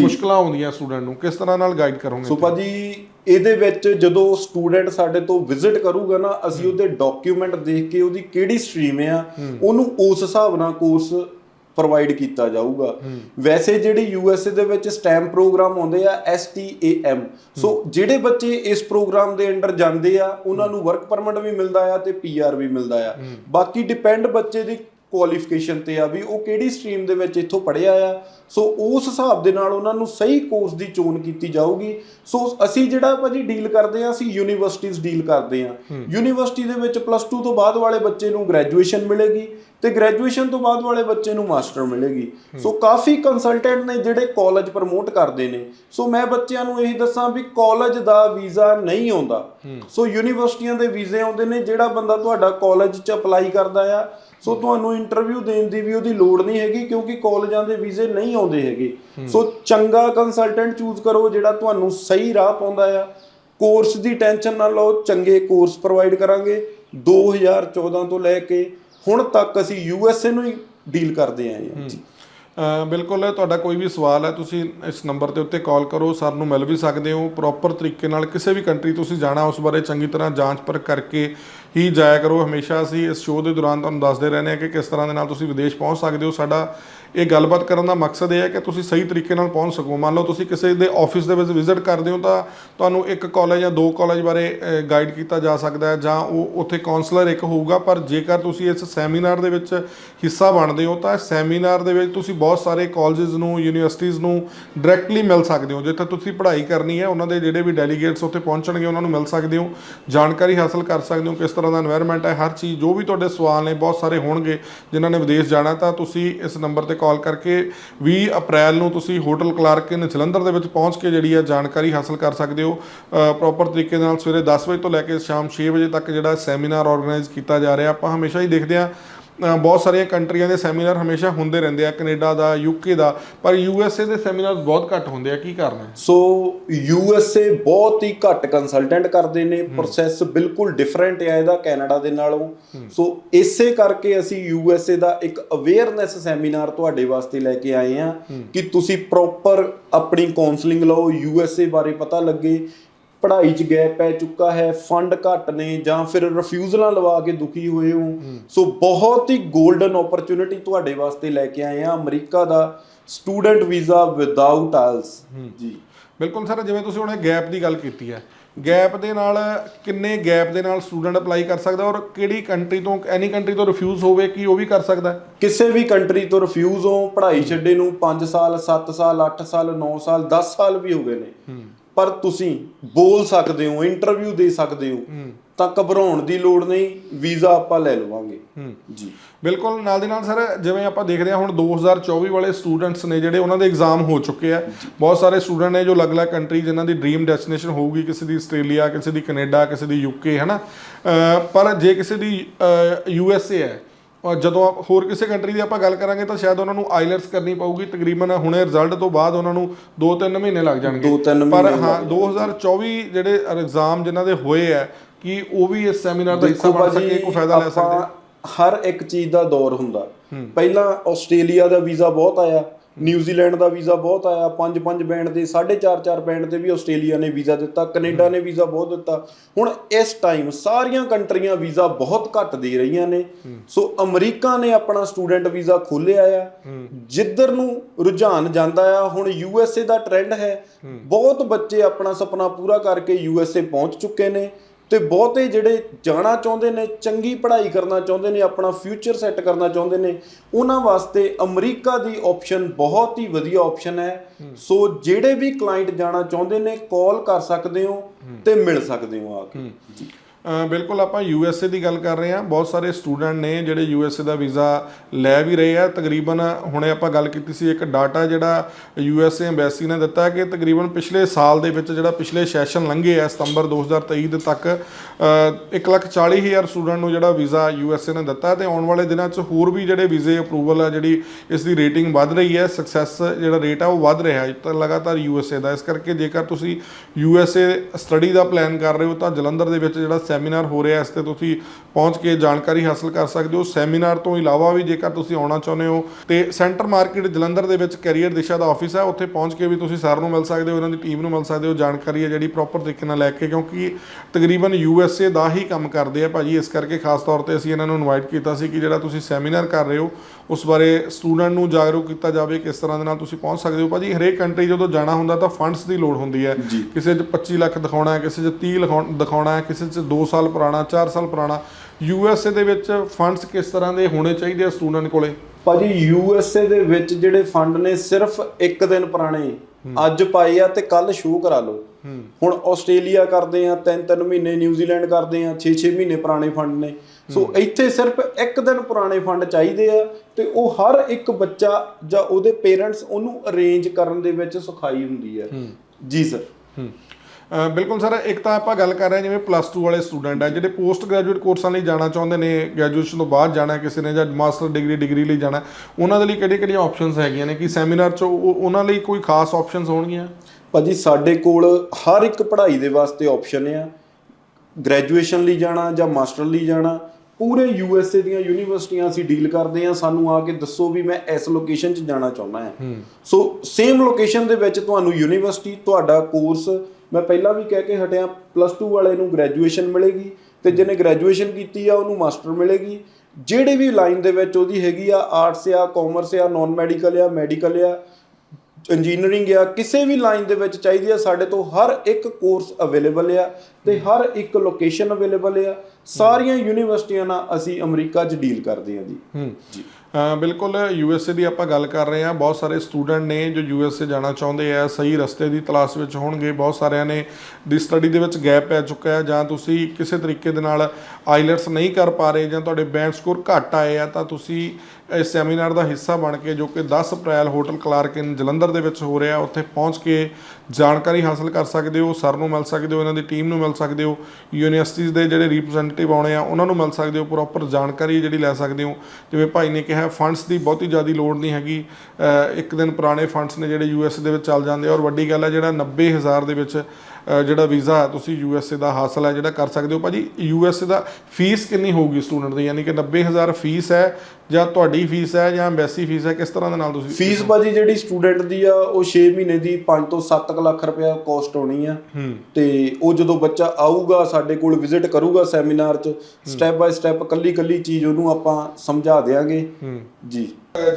ਮੁਸ਼ਕਲਾਂ ਆਉਂਦੀਆਂ ਸਟੂਡੈਂਟ ਨੂੰ। ਕਿਸ ਤਰ੍ਹਾਂ ਨਾਲ ਗਾਈਡ ਕਰੋਗੇ ਸੋ ਭਾਜੀ ਇਹਦੇ ਵਿੱਚ ਜਦੋਂ ਸਟੂਡੈਂਟ ਸਾਡੇ ਤੋਂ ਵਿਜ਼ਿਟ ਕਰੂਗਾ ਨਾ ਅਸੀਂ ਉਹਦੇ ਡਾਕੂਮੈਂਟ ਦੇਖ ਕੇ ਉਹਦੀ ਕਿਹੜੀ ਸਟਰੀਮ ਆ ਉਹਨੂੰ ਉਸ ਹਿਸਾਬ ਨਾਲ ਕੋਰਸ ਪ੍ਰੋਵਾਈਡ ਕੀਤਾ ਜਾਊਗਾ। ਵੈਸੇ ਜਿਹੜੀ ਯੂ ਐਸ ਏ ਦੇ ਵਿੱਚ ਸਟੈਮ ਪ੍ਰੋਗਰਾਮ ਆਉਂਦੇ ਆ S T A M so ਜਿਹੜੇ ਬੱਚੇ ਇਸ ਪ੍ਰੋਗਰਾਮ ਦੇ ਅੰਡਰ ਜਾਂਦੇ ਆ ਉਹਨਾਂ ਨੂੰ ਵਰਕ ਪਰਮਿਟ ਵੀ ਮਿਲਦਾ ਆ ਤੇ ਪੀ ਆਰ ਵੀ ਮਿਲਦਾ ਆ। ਬਾਕੀ ਡਿਪੈਂਡ ਬੱਚੇ ਦੀ ਕੁਆਲੀਫਿਕੇਸ਼ਨ ਤੇ ਆ ਵੀ ਉਹ ਕਿਹੜੀ ਸਟਰੀਮ ਦੇ ਵਿੱਚ ਇੱਥੋਂ ਪੜ੍ਹਿਆ ਆ। ਸੋ ਉਸ ਹਿਸਾਬ ਦੇ ਨਾਲ ਉਹਨਾਂ ਨੂੰ ਸਹੀ ਕੋਰਸ ਦੀ ਚੋਣ ਕੀਤੀ ਜਾਊਗੀ। ਸੋ ਅਸੀਂ ਜਿਹੜਾ ਭਾਜੀ ਡੀਲ ਕਰਦੇ ਆ ਅਸੀਂ ਯੂਨੀਵਰਸਿਟੀਜ਼ ਡੀਲ ਕਰਦੇ ਆ ਯੂਨੀਵਰਸਿਟੀ ਦੇ ਵਿੱਚ ਪਲੱਸ 2 ਤੋਂ ਬਾਅਦ ਵਾਲੇ ਬੱਚੇ ਨੂੰ ਗ੍ਰੈਜੂਏਸ਼ਨ ਮਿਲੇਗੀ ਤੇ ਗ੍ਰੈਜੂਏਸ਼ਨ ਤੋਂ ਬਾਅਦ ਵਾਲੇ ਬੱਚੇ ਨੂੰ ਮਾਸਟਰ ਮਿਲੇਗੀ। ਸੋ ਕਾਫੀ ਕੰਸਲਟੈਂਟ ਨੇ ਜਿਹੜੇ ਕਾਲਜ ਪ੍ਰਮੋਟ ਕਰਦੇ ਨੇ। ਸੋ ਮੈਂ ਬੱਚਿਆਂ ਨੂੰ ਇਹੀ ਦੱਸਾਂ ਵੀ ਕਾਲਜ ਦਾ ਵੀਜ਼ਾ ਨਹੀਂ ਆਉਂਦਾ। ਸੋ ਯੂਨੀਵਰਸਿਟੀਆਂ ਦੇ ਵੀਜ਼ੇ ਆਉਂਦੇ ਨੇ ਜਿਹੜਾ ਬੰਦਾ ਤੁਹਾਡਾ ਕਾਲਜ 'ਚ ਅਪਲਾਈ ਕਰਦਾ ਆ ਸੋ ਤੁਹਾਨੂੰ ਇੰਟਰਵਿਊ ਦੇਣ ਦੀ ਵੀ ਉਹਦੀ ਲੋੜ ਨਹੀਂ ਹੈਗੀ ਕਿਉਂਕਿ ਕਾਲਜਾਂ ਦੇ ਵੀਜ਼ੇ ਨਹੀਂ ਆਉਂਦੇ ਹੈਗੇ। ਸੋ ਚੰਗਾ ਕੰਸਲਟੈਂਟ ਚੂਜ਼ ਕਰੋ ਜਿਹੜਾ ਤੁਹਾਨੂੰ ਸਹੀ ਰਾਹ ਪਾਉਂਦਾ ਆ। ਕੋਰਸ ਦੀ ਟੈਨਸ਼ਨ ਨਾ ਲਓ ਚੰਗੇ ਕੋਰਸ ਪ੍ਰੋਵਾਈਡ ਕਰਾਂਗੇ 2014 ਤੋਂ ਲੈ ਕੇ ਹੁਣ ਤੱਕ ਅਸੀਂ ਯੂ ਐਸ ਏ ਨੂੰ ਹੀ ਡੀਲ ਕਰਦੇ ਆਏ ਹਾਂ। ਬਿਲਕੁਲ, ਤੁਹਾਡਾ ਕੋਈ ਵੀ ਸਵਾਲ ਹੈ, ਤੁਸੀਂ ਇਸ ਨੰਬਰ ਦੇ ਉੱਤੇ ਕਾਲ ਕਰੋ, ਸਰ ਨੂੰ ਮਿਲ ਵੀ ਸਕਦੇ ਹੋ। ਪ੍ਰੋਪਰ ਤਰੀਕੇ ਨਾਲ ਕਿਸੇ ਵੀ ਕੰਟਰੀ ਤੁਸੀਂ ਜਾਣਾ, ਉਸ ਬਾਰੇ ਚੰਗੀ ਤਰ੍ਹਾਂ ਜਾਂਚ ਪਰ ਕਰਕੇ ਹੀ ਜਾਇਆ ਕਰੋ। ਹਮੇਸ਼ਾ ਅਸੀਂ ਇਸ ਸ਼ੋਅ ਦੇ ਦੌਰਾਨ ਤੁਹਾਨੂੰ ਦੱਸਦੇ ਰਹਿੰਦੇ ਹਾਂ ਕਿ ਕਿਸ ਤਰ੍ਹਾਂ ਦੇ ਨਾਲ ਤੁਸੀਂ ਵਿਦੇਸ਼ ਪਹੁੰਚ ਸਕਦੇ ਹੋ। ਸਾਡਾ ਇਹ ਗੱਲਬਾਤ ਕਰਨ ਦਾ ਮਕਸਦ ਇਹ ਹੈ ਕਿ ਤੁਸੀਂ ਸਹੀ ਤਰੀਕੇ ਨਾਲ ਪਹੁੰਚ ਸਕੋ। ਮੰਨ ਲਓ ਤੁਸੀਂ ਕਿਸੇ ਦੇ ਆਫਿਸ ਦੇ ਵਿੱਚ ਵਿਜ਼ਿਟ ਕਰਦੇ ਹੋ ਤਾਂ ਤੁਹਾਨੂੰ ਇੱਕ ਕਾਲਜ ਜਾਂ ਦੋ ਕਾਲਜ ਬਾਰੇ ਗਾਈਡ ਕੀਤਾ ਜਾ ਸਕਦਾ ਹੈ ਜਾਂ ਉਹ ਉੱਥੇ ਕਾਉਂਸਲਰ ਇੱਕ ਹੋਊਗਾ, ਪਰ ਜੇਕਰ ਤੁਸੀਂ ਇਸ ਸੈਮੀਨਾਰ ਦੇ ਵਿੱਚ ਹਿੱਸਾ ਬਣਦੇ ਹੋ ਤਾਂ ਸੈਮੀਨਾਰ ਦੇ ਵਿੱਚ ਤੁਸੀਂ ਬਹੁਤ ਸਾਰੇ ਕਾਲਜਸ ਨੂੰ ਯੂਨੀਵਰਸਿਟੀਆਂ ਨੂੰ ਡਾਇਰੈਕਟਲੀ ਮਿਲ ਸਕਦੇ ਹੋ। ਜਿੱਥੇ ਤੁਸੀਂ ਪੜ੍ਹਾਈ ਕਰਨੀ ਹੈ, ਉਹਨਾਂ ਦੇ ਜਿਹੜੇ ਵੀ ਡੈਲੀਗੇਟਸ ਉੱਥੇ ਪਹੁੰਚਣਗੇ, ਉਹਨਾਂ ਨੂੰ ਮਿਲ ਸਕਦੇ ਹੋ। ਜਾਣਕਾਰੀ ਹਾਸਲ ਕਰ ਸਕਦੇ ਹੋ ਕਿਸ ਤਰ੍ਹਾਂ ਦਾ এনवायरमेंट ਹੈ, ਹਰ ਚੀਜ਼ ਜੋ ਵੀ ਤੁਹਾਡੇ ਸਵਾਲ ਨੇ, ਬਹੁਤ ਸਾਰੇ ਹੋਣਗੇ, ਜਿਨ੍ਹਾਂ ਨੇ ਵਿਦੇਸ਼ ਜਾਣਾ ਤਾਂ ਤੁਸੀਂ ਇਸ ਨੰਬਰ ਤੇ ਕਾਲ ਕਰਕੇ 20 ਅਪ੍ਰੈਲ ਨੂੰ ਤੁਸੀਂ ਹੋਟਲ ਕਲਾਰਕ ਇਨ ਜਲੰਧਰ ਦੇ ਵਿੱਚ ਪਹੁੰਚ ਕੇ ਜਿਹੜੀ ਹੈ ਜਾਣਕਾਰੀ ਹਾਸਲ ਕਰ ਸਕਦੇ ਹੋ। ਪ੍ਰੋਪਰ ਤਰੀਕੇ ਨਾਲ ਸਵੇਰੇ 10 ਵਜੇ ਤੋਂ ਲੈ ਕੇ ਸ਼ਾਮ 6 ਵਜੇ ਤੱਕ ਜਿਹੜਾ ਸੈਮੀਨਾਰ ਆਰਗੇਨਾਈਜ਼ ਕੀਤਾ ਜਾ ਰਿਹਾ, ਆਪਾਂ ਹਮੇਸ਼ਾ ਹੀ ਦੇਖਦੇ ਹਾਂ। ਬਹੁਤ ਸਾਰੀਆਂ ਕੰਟਰੀਆਂ ਦੇ ਸੈਮੀਨਾਰ ਹਮੇਸ਼ਾ ਹੁੰਦੇ ਰਹਿੰਦੇ ਆ ਕੈਨੇਡਾ ਦਾ ਯੂਕੇ ਦਾ ਪਰ ਯੂਐਸਏ ਦੇ ਸੈਮੀਨਾਰ ਬਹੁਤ ਘੱਟ ਹੁੰਦੇ ਆ ਕੀ ਕਾਰਨ ਹੈ? ਸੋ ਯੂ ਐਸ ਏ ਬਹੁਤ ਹੀ ਘੱਟ ਕੰਸਲਟੈਂਟ ਕਰਦੇ ਨੇ ਪ੍ਰੋਸੈਸ ਬਿਲਕੁਲ ਡਿਫਰੈਂਟ ਹੈ ਇਹਦਾ ਕੈਨੇਡਾ ਦੇ ਨਾਲੋਂ। ਸੋ ਇਸੇ ਕਰਕੇ ਅਸੀਂ ਯੂ ਐਸ ਏ ਦਾ ਇੱਕ ਅਵੇਅਰਨੈਸ ਸੈਮੀਨਾਰ ਤੁਹਾਡੇ ਵਾਸਤੇ ਲੈ ਕੇ ਆਏ ਹਾਂ। ਕਿ ਤੁਸੀਂ ਪ੍ਰੋਪਰ ਆਪਣੀ ਕਾਉਂਸਲਿੰਗ ਲਓ ਯੂ ਐਸ ਏ ਬਾਰੇ ਪਤਾ ਲੱਗੇ ਪੜ੍ਹਾਈ 'ਚ ਗੈਪ ਪੈ ਚੁੱਕਾ ਹੈ ਫੰਡ ਘੱਟ ਨੇ ਜਾਂ ਫਿਰ ਰਿਫਿਊਜ਼ਲਾਂ ਲਵਾ ਕੇ ਦੁਖੀ ਹੋਏ ਹੋ। ਸੋ ਬਹੁਤ ਹੀ 골ਡਨ ਓਪਰਚ्युनिटी ਤੁਹਾਡੇ ਵਾਸਤੇ ਲੈ ਕੇ ਆਏ ਆ ਅਮਰੀਕਾ ਦਾ ਸਟੂਡੈਂਟ ਵੀਜ਼ਾ ਵਿਦਆਊਟ ਆਇਲਸ ਜੀ। ਬਿਲਕੁਲ ਸਰ ਜਿਵੇਂ ਤੁਸੀਂ ਹੁਣ ਗੈਪ ਦੀ ਗੱਲ ਕੀਤੀ ਹੈ ਗੈਪ ਦੇ ਨਾਲ ਕਿੰਨੇ ਗੈਪ ਦੇ ਨਾਲ ਸਟੂਡੈਂਟ ਅਪਲਾਈ ਕਰ ਸਕਦਾ ਔਰ ਕਿਹੜੀ ਕੰਟਰੀ ਤੋਂ ਐਨੀ ਕੰਟਰੀ ਤੋਂ ਰਿਫਿਊਜ਼ ਹੋਵੇ ਕੀ ਉਹ ਵੀ ਕਰ ਸਕਦਾ? ਕਿਸੇ ਵੀ ਕੰਟਰੀ ਤੋਂ ਰਿਫਿਊਜ਼ ਹੋ ਪੜ੍ਹਾਈ ਛੱਡੇ ਨੂੰ 5 ਸਾਲ 7 ਸਾਲ 8 ਸਾਲ 9 ਸਾਲ 10 ਸਾਲ ਵੀ ਹੋ ਗਏ ਨੇ। ਪਰ ਤੁਸੀਂ ਬੋਲ ਸਕਦੇ ਹੋ ਇੰਟਰਵਿਊ ਦੇ ਸਕਦੇ ਹੋ ਤਾਂ ਘਬਰਾਉਣ ਦੀ ਲੋੜ ਨਹੀਂ ਵੀਜ਼ਾ ਆਪਾਂ ਲੈ ਲਵਾਂਗੇ। ਜੀ। ਬਿਲਕੁਲ ਨਾਲ ਦੇ ਨਾਲ ਸਰ ਜਿਵੇਂ ਆਪਾਂ ਦੇਖਦੇ ਹਾਂ ਹੁਣ 2024 ਵਾਲੇ ਸਟੂਡੈਂਟਸ ਨੇ ਜਿਹੜੇ ਉਹਨਾਂ ਦੇ ਐਗਜ਼ਾਮ ਹੋ ਚੁੱਕੇ ਆ। ਬਹੁਤ ਸਾਰੇ ਸਟੂਡੈਂਟ ਨੇ ਜੋ ਅਲੱਗ-ਅਲੱਗ ਕੰਟਰੀ ਜਿਨ੍ਹਾਂ ਦੀ ਡ੍ਰੀਮ ਡੈਸਟੀਨੇਸ਼ਨ ਹੋਊਗੀ ਕਿਸੇ ਦੀ ਆਸਟ੍ਰੇਲੀਆ ਕਿਸੇ ਦੀ ਕੈਨੇਡਾ ਕਿਸੇ ਦੀ ਯੂਕੇ ਹਨਾ? ਪਰ ਜੇ ਕਿਸੇ ਦੀ ਯੂ ਐਸ ਏ ਹੈ ਜਦੋਂ ਆਪ- ਹੋਰ ਕਿਸੇ ਕੰਟਰੀ ਦੀ ਆਪਾਂ ਗੱਲ ਕਰਾਂਗੇ ਤਾਂ ਸ਼ਾਇਦ ਉਹਨਾਂ ਨੂੰ ਆਈਲੈਟਸ ਕਰਨੀ ਪਊਗੀ। ਤਕਰੀਬਨ ਹੁਣੇ ਰਿਜ਼ਲਟ ਤੋਂ ਬਾਅਦ ਉਹਨਾਂ ਨੂੰ 2-3 ਮਹੀਨੇ ਲੱਗ ਜਾਣਗੇ। ਦੋ ਤਿੰਨ ਪਰ ਮਹੀਨੇ ਹਾਂ 2024 ਜਿਹੜੇ ਐਗਜ਼ਾਮ ਜਿਨ੍ਹਾਂ ਦੇ ਹੋਏ ਆ ਕਿ ਉਹ ਵੀ ਇਸ ਸੈਮੀਨਾਰ ਦਾ ਹਿੱਸਾ ਬਣ ਸਕੇ ਕੋਈ ਫਾਇਦਾ ਲੈ ਸਕਦੇ? ਹਰ ਇੱਕ ਚੀਜ਼ ਦਾ ਦੌਰ ਹੁੰਦਾ। ਪਹਿਲਾਂ ਆਸਟ੍ਰੇਲੀਆ ਦਾ ਵੀਜ਼ਾ ਬਹੁਤ ਆਇਆ। ਨਿਊਜ਼ੀਲੈਂਡ ਦਾ ਵੀਜ਼ਾ ਬਹੁਤ ਆਇਆ ਪੰਜ ਪੰਜ ਬੈਂਡ ਦੇ 4.5 4 ਬੈਂਡ ਤੇ ਵੀ ਆਸਟ੍ਰੇਲੀਆ ਨੇ ਵੀਜ਼ਾ ਦਿੱਤਾ ਕੈਨੇਡਾ ਨੇ ਵੀਜ਼ਾ ਬਹੁਤ ਦਿੱਤਾ। ਹੁਣ ਇਸ ਟਾਈਮ ਸਾਰੀਆਂ ਕੰਟਰੀਆਂ ਵੀਜ਼ਾ ਬਹੁਤ ਘੱਟ ਦੇ ਰਹੀਆਂ ਨੇ। ਸੋ ਅਮਰੀਕਾ ਨੇ ਆਪਣਾ ਸਟੂਡੈਂਟ ਵੀਜ਼ਾ ਖੋਲਿਆ ਆ। ਜਿੱਧਰ ਨੂੰ ਰੁਝਾਨ ਜਾਂਦਾ ਆ ਹੁਣ ਯੂ ਐਸ ਏ ਦਾ ਟ੍ਰੈਂਡ ਹੈ। ਬਹੁਤ ਬੱਚੇ ਆਪਣਾ ਸੁਪਨਾ ਪੂਰਾ ਕਰਕੇ ਯੂ ਐਸ ਏ ਪਹੁੰਚ ਚੁੱਕੇ ਨੇ। ਤੇ ਬਹੁਤੇ ਜਿਹੜੇ ਜਾਣਾ ਚਾਹੁੰਦੇ ਨੇ ਚੰਗੀ ਪੜ੍ਹਾਈ ਕਰਨਾ ਚਾਹੁੰਦੇ ਨੇ ਆਪਣਾ ਫਿਊਚਰ ਸੈੱਟ ਕਰਨਾ ਚਾਹੁੰਦੇ ਨੇ ਉਹਨਾਂ ਵਾਸਤੇ ਅਮਰੀਕਾ ਦੀ ਆਪਸ਼ਨ ਬਹੁਤ ਹੀ ਵਧੀਆ ਆਪਸ਼ਨ ਹੈ। ਸੋ ਜਿਹੜੇ ਵੀ ਕਲਾਇੰਟ ਜਾਣਾ ਚਾਹੁੰਦੇ ਨੇ ਕਾਲ ਕਰ ਸਕਦੇ ਹੋ ਤੇ ਮਿਲ ਸਕਦੇ ਹੋ ਆ ਕੇ। ਬਿਲਕੁਲ ਆਪਾਂ ਯੂ ਐਸ ਏ ਦੀ ਗੱਲ ਕਰ ਰਹੇ ਹਾਂ। ਬਹੁਤ ਸਾਰੇ ਸਟੂਡੈਂਟ ਨੇ ਜਿਹੜੇ ਯੂ ਐਸ ਏ ਦਾ ਵੀਜ਼ਾ ਲੈ ਵੀ ਰਹੇ ਆ। ਤਕਰੀਬਨ ਹੁਣੇ ਆਪਾਂ ਗੱਲ ਕੀਤੀ ਸੀ ਇੱਕ ਡਾਟਾ ਜਿਹੜਾ ਯੂ ਐਸ ਏ ਐਮਬੈਸੀ ਨੇ ਦਿੱਤਾ ਕਿ ਤਕਰੀਬਨ ਪਿਛਲੇ ਸਾਲ ਦੇ ਵਿੱਚ ਜਿਹੜਾ ਪਿਛਲੇ ਸੈਸ਼ਨ ਲੰਘੇ ਆ ਸਤੰਬਰ 2023 ਦੇ ਤੱਕ ਅ, 140000 ਸਟੂਡੈਂਟ ਨੂੰ ਜਿਹੜਾ ਵੀਜ਼ਾ ਯੂ ਐਸ ਏ ਨੇ ਦਿੱਤਾ ਤੇ ਆਉਣ ਵਾਲੇ ਦਿਨਾਂ 'ਚ ਹੋਰ ਵੀ ਜਿਹੜੇ ਵੀਜ਼ੇ ਅਪਰੂਵਲ ਆ ਜਿਹੜੀ ਇਸ ਦੀ ਰੇਟਿੰਗ ਵੱਧ ਰਹੀ ਹੈ ਸਕਸੈਸ ਜਿਹੜਾ ਰੇਟ ਆ ਉਹ ਵੱਧ ਰਿਹਾ ਹੈ। ਤਾਂ ਲਗਾਤਾਰ ਯੂ ਐਸ ਏ ਦਾ। ਇਸ ਕਰਕੇ ਜੇਕਰ ਤੁਸੀਂ ਯੂ ਐਸ ਏ ਸਟੱਡੀ ਦਾ ਪਲਾਨ ਕਰ ਰਹੇ ਹੋ ਤਾਂ ਜਲੰਧਰ ਦੇ ਵਿੱਚ ਜਿਹੜਾ ਸੈਮੀਨਾਰ ਹੋ ਰਿਹਾ ਇਸ ਤੇ ਤੁਸੀਂ ਪਹੁੰਚ ਕੇ ਜਾਣਕਾਰੀ ਹਾਸਲ ਕਰ ਸਕਦੇ ਹੋ। ਸੈਮੀਨਾਰ ਤੋਂ ਇਲਾਵਾ ਵੀ ਜੇਕਰ ਤੁਸੀਂ ਆਉਣਾ ਚਾਹੁੰਦੇ ਹੋ, ਤੇ ਸੈਂਟਰ ਮਾਰਕੀਟ ਜਲੰਧਰ ਦੇ ਵਿੱਚ ਕੈਰੀਅਰ ਦਿਸ਼ਾ ਦਾ ਆਫਿਸ ਹੈ। ਉੱਥੇ ਪਹੁੰਚ ਕੇ ਵੀ ਤੁਸੀਂ ਸਰ ਨੂੰ ਮਿਲ ਸਕਦੇ ਹੋ ਉਹਨਾਂ ਦੀ ਟੀਮ ਨੂੰ ਮਿਲ ਸਕਦੇ ਹੋ। ਜਾਣਕਾਰੀ ਹੈ ਜਿਹੜੀ ਪ੍ਰੋਪਰ ਤਰੀਕੇ ਨਾਲ ਲੈ ਕੇ, ਕਿਉਂਕਿ ਤਕਰੀਬਨ ਯੂ ਐਸ ਏ ਦਾ ਹੀ ਕੰਮ ਕਰਦੇ ਆ। ਭਾਜੀ, ਇਸ ਕਰਕੇ ਖਾਸ ਤੌਰ ਤੇ ਅਸੀਂ ਇਹਨਾਂ ਨੂੰ ਇਨਵਾਈਟ ਕੀਤਾ ਸੀ ਕਿ ਜਿਹੜਾ ਤੁਸੀਂ ਸੈਮੀਨਾਰ ਕਰ ਰਹੇ ਹੋ ਉਸ ਬਾਰੇ ਸਟੂਡੈਂਟ ਨੂੰ ਜਾਗਰੂਕ ਕੀਤਾ ਜਾਵੇ ਕਿਸ ਤਰ੍ਹਾਂ ਦੇ ਨਾਲ ਤੁਸੀਂ ਪਹੁੰਚ ਸਕਦੇ ਹੋ। ਭਾਜੀ ਹਰੇਕ ਕੰਟਰੀ ਜਦੋਂ ਜਾਣਾ ਹੁੰਦਾ ਤਾਂ ਫੰਡਸ ਦੀ ਲੋੜ ਹੁੰਦੀ ਹੈ। ਕਿਸੇ 'ਚ 25 ਲੱਖ ਦਿਖਾਉਣਾ ਹੈ ਕਿਸੇ 'ਚ 30 ਲਿਖਾਉਣ- ਦਿਖਾਉਣਾ ਹੈ ਕਿਸੇ 'ਚ 2 ਸਾਲ ਪੁਰਾਣਾ 4 ਸਾਲ ਪੁਰਾਣਾ। ਯੂ ਐਸ ਏ ਦੇ ਵਿੱਚ ਫੰਡਸ ਕਿਸ ਤਰ੍ਹਾਂ ਦੇ ਹੋਣੇ ਚਾਹੀਦੇ ਆ ਸਟੂਡੈਂਟ ਕੋਲੇ? ਭਾਜੀ ਯੂ ਐਸ ਏ ਦੇ ਵਿੱਚ ਜਿਹੜੇ ਫੰਡ ਨੇ ਸਿਰਫ ਇੱਕ ਦਿਨ ਪੁਰਾਣੇ ਅੱਜ ਪਾਏ ਆ ਤੇ ਕੱਲ ਸ਼ੋਅ ਕਰਾ ਲਓ। ਹੁਣ ਆਸਟ੍ਰੇਲੀਆ ਕਰਦੇ ਆ ਤਿੰਨ ਤਿੰਨ ਮਹੀਨੇ ਨਿਊਜ਼ੀਲੈਂਡ ਕਰਦੇ ਆ 6-6 ਮਹੀਨੇ ਪੁਰਾਣੇ ਫੰਡ ਨੇ। ਸੋ ਇੱਥੇ ਸਿਰਫ ਇੱਕ ਦਿਨ ਪੁਰਾਣੇ ਫੰਡ ਚਾਹੀਦੇ ਆ ਤੇ ਉਹ ਹਰ ਇੱਕ ਬੱਚਾ ਜਾਂ ਉਹਦੇ ਪੇਰੈਂਟਸ ਉਹਨੂੰ ਅਰੇਂਜ ਕਰਨ ਦੇ ਵਿੱਚ ਸੁਖਾਈ ਹੁੰਦੀ ਹੈ। ਜੀ ਸਰ। ਹੂੰ। ਬਿਲਕੁਲ ਸਰ ਇੱਕ ਤਾਂ ਆਪਾਂ ਗੱਲ ਕਰ ਰਹੇ ਜਿਵੇਂ ਪਲੱਸ 2 ਵਾਲੇ ਸਟੂਡੈਂਟ ਆ ਜਿਹੜੇ ਪੋਸਟ ਗ੍ਰੈਜੂਏਟ ਕੋਰਸਾਂ ਲਈ ਜਾਣਾ ਚਾਹੁੰਦੇ ਨੇ ਗ੍ਰੈਜੂਏਸ਼ਨ ਤੋਂ ਬਾਅਦ ਜਾਣਾ ਕਿਸੇ ਨੇ ਜਾਂ ਮਾਸਟਰ ਡਿਗਰੀ ਡਿਗਰੀ ਲਈ ਜਾਣਾ ਉਹਨਾਂ ਦੇ ਲਈ ਕਿਹੜੀਆਂ ਕਿਹੜੀਆਂ ਆਪਸ਼ਨਸ ਹੈਗੀਆਂ ਨੇ? ਕਿ ਸੈਮੀਨਾਰ 'ਚ ਉਹ- ਉਹਨਾਂ ਲਈ ਕੋਈ ਖਾਸ ਆਪਸ਼ਨਸ ਹੋਣਗੀਆਂ? ਭਾਜੀ ਸਾਡੇ ਕੋਲ ਹਰ ਇੱਕ ਪੜ੍ਹਾਈ ਦੇ ਵਾਸਤੇ ਆਪਸ਼ਨ ਆ। ਗ੍ਰੈਜੂਏਸ਼ਨ ਲਈ ਜਾਣਾ ਜਾਂ ਮਾਸਟਰ ਲਈ ਜਾਣਾ ਪੂਰੇ ਯੂ ਐਸ ਏ ਦੀਆਂ ਯੂਨੀਵਰਸਿਟੀਆਂ ਅਸੀਂ ਡੀਲ ਕਰਦੇ ਆ ਸਾਨੂੰ ਆ ਕੇ ਦੱਸੋ ਵੀ ਮੈਂ ਇਸ ਲੋਕੇਸ਼ਨ 'ਚ ਜਾਣਾ ਚਾਹੁੰਦਾ ਹਾਂ। ਸੋ ਸੇਮ ਲੋਕੇਸ਼ਨ ਦੇ ਵਿੱਚ ਤੁਹਾਨੂੰ ਯੂਨੀਵਰਸਿਟੀ ਤੁਹਾਡਾ ਕੋਰਸ ਮੈਂ ਪਹਿਲਾਂ ਵੀ ਕਹਿ ਕੇ ਹਟਿਆ ਪਲੱਸ 2 ਵਾਲੇ ਨੂੰ ਗ੍ਰੈਜੂਏਸ਼ਨ ਮਿਲੇਗੀ ਤੇ ਜਿਹਨੇ ਗ੍ਰੈਜੂਏਸ਼ਨ ਕੀਤੀ ਆ ਉਹਨੂੰ ਮਾਸਟਰ ਮਿਲੇਗੀ। ਜਿਹੜੇ ਵੀ ਲਾਈਨ ਦੇ ਵਿੱਚ ਉਹਦੀ ਹੈਗੀ ਆ ਆਰਟਸ ਆ ਕਾਮਰਸ ਆ ਨਾਨ ਮੈਡੀਕਲ ਆ ਮੈਡੀਕਲ ਆ ਇੰਜੀਨੀਅਰਿੰਗ ਆ ਕਿਸੇ ਵੀ ਲਾਈਨ ਦੇ ਵਿੱਚ ਚਾਹੀਦੀ ਆ ਸਾਡੇ ਤੋਂ ਹਰ ਇੱਕ ਕੋਰਸ ਅਵੇਲੇਬਲ ਆ ਤੇ ਹਰ ਇੱਕ ਲੋਕੇਸ਼ਨ ਅਵੇਲੇਬਲ ਆ। ਸਾਰੀਆਂ ਯੂਨੀਵਰਸਿਟੀਆਂ ਨਾਲ ਅਸੀਂ ਅਮਰੀਕਾ 'ਚ ਡੀਲ ਕਰਦੇ ਆ ਜੀ। ਹੂੰ ਜੀ। ਬਿਲਕੁਲ ਯੂ ਐਸ ਏ ਦੀ ਆਪਾਂ ਗੱਲ ਕਰ ਰਹੇ ਹਾਂ। ਬਹੁਤ ਸਾਰੇ ਸਟੂਡੈਂਟ ਨੇ ਜੋ ਯੂ ਐਸ ਏ ਜਾਣਾ ਚਾਹੁੰਦੇ ਆ ਸਹੀ ਰਸਤੇ ਦੀ ਤਲਾਸ਼ ਵਿੱਚ ਹੋਣਗੇ। ਬਹੁਤ ਸਾਰਿਆਂ ਨੇ ਦੀ ਸਟੱਡੀ ਦੇ ਵਿੱਚ ਗੈਪ ਪੈ ਚੁੱਕਾ ਹੈ। ਜਾਂ ਤੁਸੀਂ ਕਿਸੇ ਤਰੀਕੇ ਦੇ ਨਾਲ ਆਈਲੈਟਸ ਨਹੀਂ ਕਰ ਪਾ ਰਹੇ ਜਾਂ ਤੁਹਾਡੇ ਬੈਂਡ ਸਕੋਰ ਘੱਟ ਆਏ ਆ ਤਾਂ ਤੁਸੀਂ ਇਸ ਸੈਮੀਨਾਰ ਦਾ ਹਿੱਸਾ ਬਣ ਕੇ ਜੋ ਕਿ ਦਸ April hotel Clarke in Jalandhar ਦੇ ਵਿੱਚ ਹੋ ਰਿਹਾ, ਉੱਥੇ ਪਹੁੰਚ ਕੇ ਜਾਣਕਾਰੀ ਹਾਸਲ ਕਰ ਸਕਦੇ ਹੋ, ਸਰ ਨੂੰ ਮਿਲ ਸਕਦੇ ਹੋ, ਇਹਨਾਂ ਦੀ ਟੀਮ ਨੂੰ ਮਿਲ ਸਕਦੇ ਹੋ, ਯੂਨੀਵਰਸਿਟੀਜ਼ ਦੇ ਜਿਹੜੇ ਰਿਪਰੈਜ਼ੈਂਟੇਟਿਵ ਆਉਣੇ ਆ, ਉਹਨਾਂ ਨੂੰ ਮਿਲ ਸਕਦੇ ਹੋ ਪ੍ਰੋਪਰ ਜਾਣਕਾਰੀ ਜਿਹੜੀ ਲੈ ਸਕਦੇ ਹੋ। ਜਿਵੇਂ ਭਾਈ ਨੇ ਕਿਹਾ ਫੰਡਸ ਦੀ ਬਹੁਤੀ ਜ਼ਿਆਦਾ ਲੋੜ ਨਹੀਂ ਹੈਗੀ। ਇੱਕ ਦਿਨ ਪੁਰਾਣੇ ਫੰਡਸ ਨੇ ਜਿਹੜੇ ਯੂਐਸ ਦੇ ਵਿੱਚ ਚੱਲ ਜਾਂਦੇ ਔਰ ਵੱਡੀ ਗੱਲ ਹੈ ਜਿਹੜਾ 90000 ਦੇ ਵਿੱਚ ਜਿਹੜਾ ਵੀਜ਼ਾ ਹੈ ਤੁਸੀਂ ਯੂਐਸਏ ਦਾ ਹਾਸਲ ਹੈ ਜਿਹੜਾ ਕਰ ਸਕਦੇ ਹੋ। ਭਾਜੀ ਯੂਐਸਏ ਦਾ ਫੀਸ ਕਿੰਨੀ ਹੋਊਗੀ ਸਟੂਡੈਂਟ ਦੀ? ਯਾਨੀ ਕਿ 90000 ਫੀਸ ਹੈ, ਜਾਂ ਤੁਹਾਡੀ ਫੀਸ ਹੈ, ਜਾਂ ਐਮਬੈਸੀ ਫੀਸ ਹੈ, ਕਿਸ ਤਰ੍ਹਾਂ ਦੇ ਨਾਲ ਤੁਸੀਂ ਫੀਸ ਭਾਜੀ ਜਿਹੜੀ ਸਟੂਡੈਂਟ ਦੀ ਆ, ਉਹ 6 ਮਹੀਨੇ ਦੀ 5 ਤੋਂ 7 ਲੱਖ ਰੁਪਇਆ ਕਾਸਟ ਹੋਣੀ ਆ। ਹੂੰ। ਤੇ ਉਹ ਜਦੋਂ ਬੱਚਾ ਆਊਗਾ ਸਾਡੇ ਕੋਲ ਵਿਜ਼ਿਟ ਕਰੂਗਾ ਸੈਮੀਨਾਰ 'ਚ ਸਟੈਪ ਬਾਈ ਸਟੈਪ ਕੱਲੀ ਕੱਲੀ ਚੀਜ਼ ਉਹਨੂੰ ਆਪਾਂ ਸਮਝਾ ਦੇਾਂਗੇ ਹੂੰ। ਜੀ।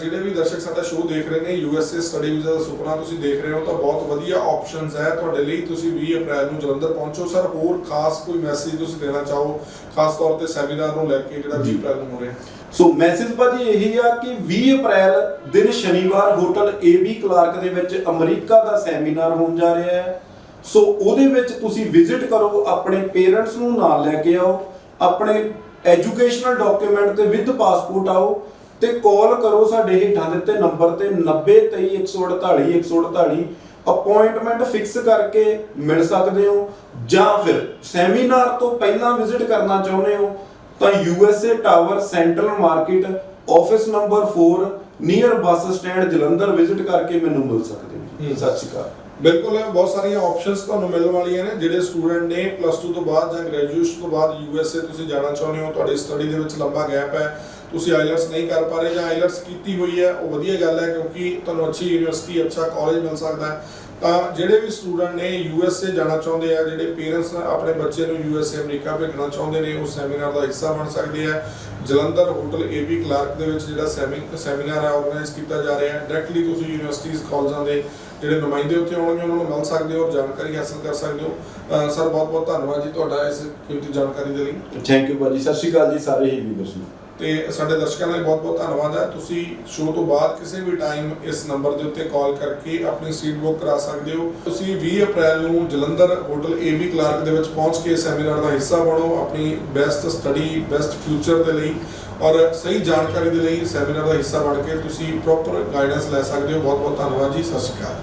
ਜਿਹੜੇ ਵੀ ਦਰਸ਼ਕ ਸਾਡਾ ਸ਼ੋਅ ਦੇਖ ਰਹੇ ਨੇ ਯੂਐਸਏ ਸਟੱਡੀ ਵੀਜ਼ਾ ਦਾ ਸੁਪਨਾ ਤੁਸੀਂ ਦੇਖ ਰਹੇ ਹੋ ਤਾਂ ਬਹੁਤ ਵਧੀਆ ਆਪਸ਼ਨਸ ਹੈ ਤੁਹਾਡੇ ਲਈ। ਤੁਸੀਂ 20 ਅਪ੍ਰੈਲ ਨੂੰ ਜਲੰਧਰ ਪਹੁੰਚੋ। ਸਰ ਹੋਰ ਖਾਸ ਕੋਈ ਮੈਸੇਜ ਤੁਸੀਂ ਦੇਣਾ ਚਾਹੋ ਖਾਸ ਤੌਰ ਤੇ ਸੈਮੀਨਾਰ ਨੂੰ ਲੈ ਕੇ ਜਿਹੜਾ 20 ਅਪ੍ਰੈਲ ਨੂੰ ਹੋ ਰਿਹਾ? ਸੋ ਮੈਸੇਜ ਭਾਜੀ ਇਹੀ ਆ ਕਿ 20 ਅਪ੍ਰੈਲ ਦਿਨ ਸ਼ਨੀਵਾਰ ਹੋਟਲ ਏਬੀ ਕਲਾਰਕ ਦੇ ਵਿੱਚ ਅਮਰੀਕਾ ਦਾ ਸੈਮੀਨਾਰ ਹੋਣ ਜਾ ਰਿਹਾ ਹੈ। ਸੋ ਉਹਦੇ ਵਿੱਚ ਤੁਸੀਂ ਵਿਜ਼ਿਟ ਕਰੋ, ਆਪਣੇ ਪੇਰੈਂਟਸ ਨੂੰ ਨਾਲ ਲੈ ਕੇ ਆਓ, ਆਪਣੇ ਐਜੂਕੇਸ਼ਨਲ ਡਾਕੂਮੈਂਟ ਤੇ ਵਿਦ ਪਾਸਪੋਰਟ ਆਓ ਤੇ ਕਾਲ ਕਰੋ ਸਾਡੇ ਹੇਠਾਂ ਦਿੱਤੇ ਨੰਬਰ ਤੇ 9023 148 ਅਪਾਇੰਟਮੈਂਟ ਫਿਕਸ ਕਰਕੇ ਮਿਲ ਸਕਦੇ ਹੋ। ਜਾਂ ਫਿਰ ਸੈਮੀਨਾਰ ਤੋਂ ਪਹਿਲਾਂ ਵਿਜ਼ਿਟ ਕਰਨਾ ਚਾਹੁੰਦੇ ਹੋ ਤਾਂ USA tower central market office number 4 near bus stand Jalandhar visit ਕਰਕੇ ਮੈਨੂੰ ਮਿਲ ਸਕਦੇ ਹੋ ਹੂੰ। ਸਤਿ ਸ਼੍ਰੀ ਅਕਾਲ। ਬਿਲਕੁਲ ਬਹੁਤ ਸਾਰੀਆਂ ਆਪਸ਼ਨਸ ਤੁਹਾਨੂੰ ਮਿਲਣ ਵਾਲੀਆਂ ਨੇ ਜਿਹੜੇ ਸਟੂਡੈਂਟ ਨੇ ਪਲੱਸ 2 ਤੋਂ ਬਾਅਦ ਜਾਂ ਗ੍ਰੈਜੂਏਸ਼ਨ ਤੋਂ ਬਾਅਦ ਯੂਐਸਏ ਤੁਸੀਂ ਜਾਣਾ ਚਾਹੁੰਦੇ ਹੋ ਤੁਹਾਡੀ ਸਟੱਡੀ ਦੇ ਵਿੱਚ ਲੰਬਾ ਗੈਪ ਹੈ ਤੁਸੀਂ ਆਈਲੈਟਸ ਨਹੀਂ ਕਰ ਪਾ ਰਹੇ ਜਾਂ ਆਈਲੈਟਸ ਕੀਤੀ ਹੋਈ ਹੈ ਉਹ ਵਧੀਆ ਗੱਲ ਹੈ ਕਿਉਂਕਿ ਤੁਹਾਨੂੰ ਅੱਛੀ ਯੂਨੀਵਰਸਿਟੀ ਅੱਛਾ ਕਾਲਜ ਮਿਲ ਸਕਦਾ ਹੈ। ਤਾਂ ਜਿਹੜੇ ਵੀ ਸਟੂਡੈਂਟ ਨੇ ਯੂਐਸਏ ਜਾਣਾ ਚਾਹੁੰਦੇ ਆ, ਜਿਹੜੇ ਪੇਰੈਂਟਸ ਆਪਣੇ ਬੱਚੇ ਨੂੰ ਯੂਐਸਏ ਅਮਰੀਕਾ ਭੇਜਣਾ ਚਾਹੁੰਦੇ ਨੇ, ਉਹ ਸੈਮੀਨਾਰ ਦਾ ਹਿੱਸਾ ਬਣ ਸਕਦੇ ਆ। ਜਲੰਧਰ ਹੋਟਲ ਏਬੀ ਕਲਾਰਕ ਦੇ ਵਿੱਚ ਜਿਹੜਾ ਸੈਮੀ- ਸੈਮੀਨਾਰ ਆ ਆਰਗੇਨਾਈਜ਼ ਕੀਤਾ ਜਾ ਰਿਹਾ ਹੈ। ਡਾਇਰੈਕਟਲੀ ਤੁਸੀਂ ਯੂਨੀਵਰਸਿਟੀਜ਼ ਕਾਲਜਾਂ ਦੇ ਜਿਹੜੇ ਨੁਮਾਇੰਦੇ ਉੱਥੇ ਆਉਣਗੇ, ਉਹਨਾਂ ਨੂੰ ਮਿਲ ਸਕਦੇ ਹੋ ਔਰ ਜਾਣਕਾਰੀ ਹਾਸਲ ਕਰ ਸਕਦੇ ਹੋ। ਸਰ ਬਹੁਤ ਬਹੁਤ ਧੰਨਵਾਦ ਜੀ ਤੁਹਾਡਾ ਇਸ ਕੀਮਤੀ ਜਾਣਕਾਰੀ ਦੇ ਲਈ। ਥੈਂਕ ਯੂ ਭਾਜੀ, ਸਤਿ ਸ਼੍ਰੀ ਅਕਾਲ ਜੀ, ਸਾਰੇ ਹੀ ਵੀਵਰਸ ਨੂੰ। ਤੇ ਸਾਡੇ ਦਰਸ਼ਕਾਂ ਦਾ ਬਹੁਤ ਬਹੁਤ ਧੰਨਵਾਦ ਹੈ। ਤੁਸੀਂ ਸ਼ੋਅ ਤੋਂ ਬਾਅਦ ਕਿਸੇ ਵੀ ਟਾਈਮ ਇਸ ਨੰਬਰ ਦੇ ਉੱਤੇ ਕਾਲ ਕਰਕੇ ਆਪਣੀ ਸੀਟ ਬੁੱਕ ਕਰਾ ਸਕਦੇ ਹੋ। ਤੁਸੀਂ 20 ਅਪ੍ਰੈਲ ਨੂੰ ਜਲੰਧਰ ਹੋਟਲ ਏਬੀ ਕਲਾਰਕ ਦੇ ਵਿੱਚ ਪਹੁੰਚ ਕੇ ਸੈਮੀਨਾਰ ਦਾ ਹਿੱਸਾ ਬਣੋ, ਆਪਣੀ ਬੈਸਟ ਸਟੱਡੀ ਬੈਸਟ ਫਿਊਚਰ ਦੇ ਲਈ ਔਰ ਸਹੀ ਜਾਣਕਾਰੀ ਦੇ ਲਈ ਸੈਮੀਨਾਰ ਦਾ ਹਿੱਸਾ ਬਣ ਕੇ ਤੁਸੀਂ ਪ੍ਰੋਪਰ ਗਾਈਡੈਂਸ ਲੈ ਸਕਦੇ ਹੋ। ਬਹੁਤ ਬਹੁਤ ਧੰਨਵਾਦ ਜੀ। ਸਤਿ ਸ਼੍ਰੀ ਅਕਾਲ।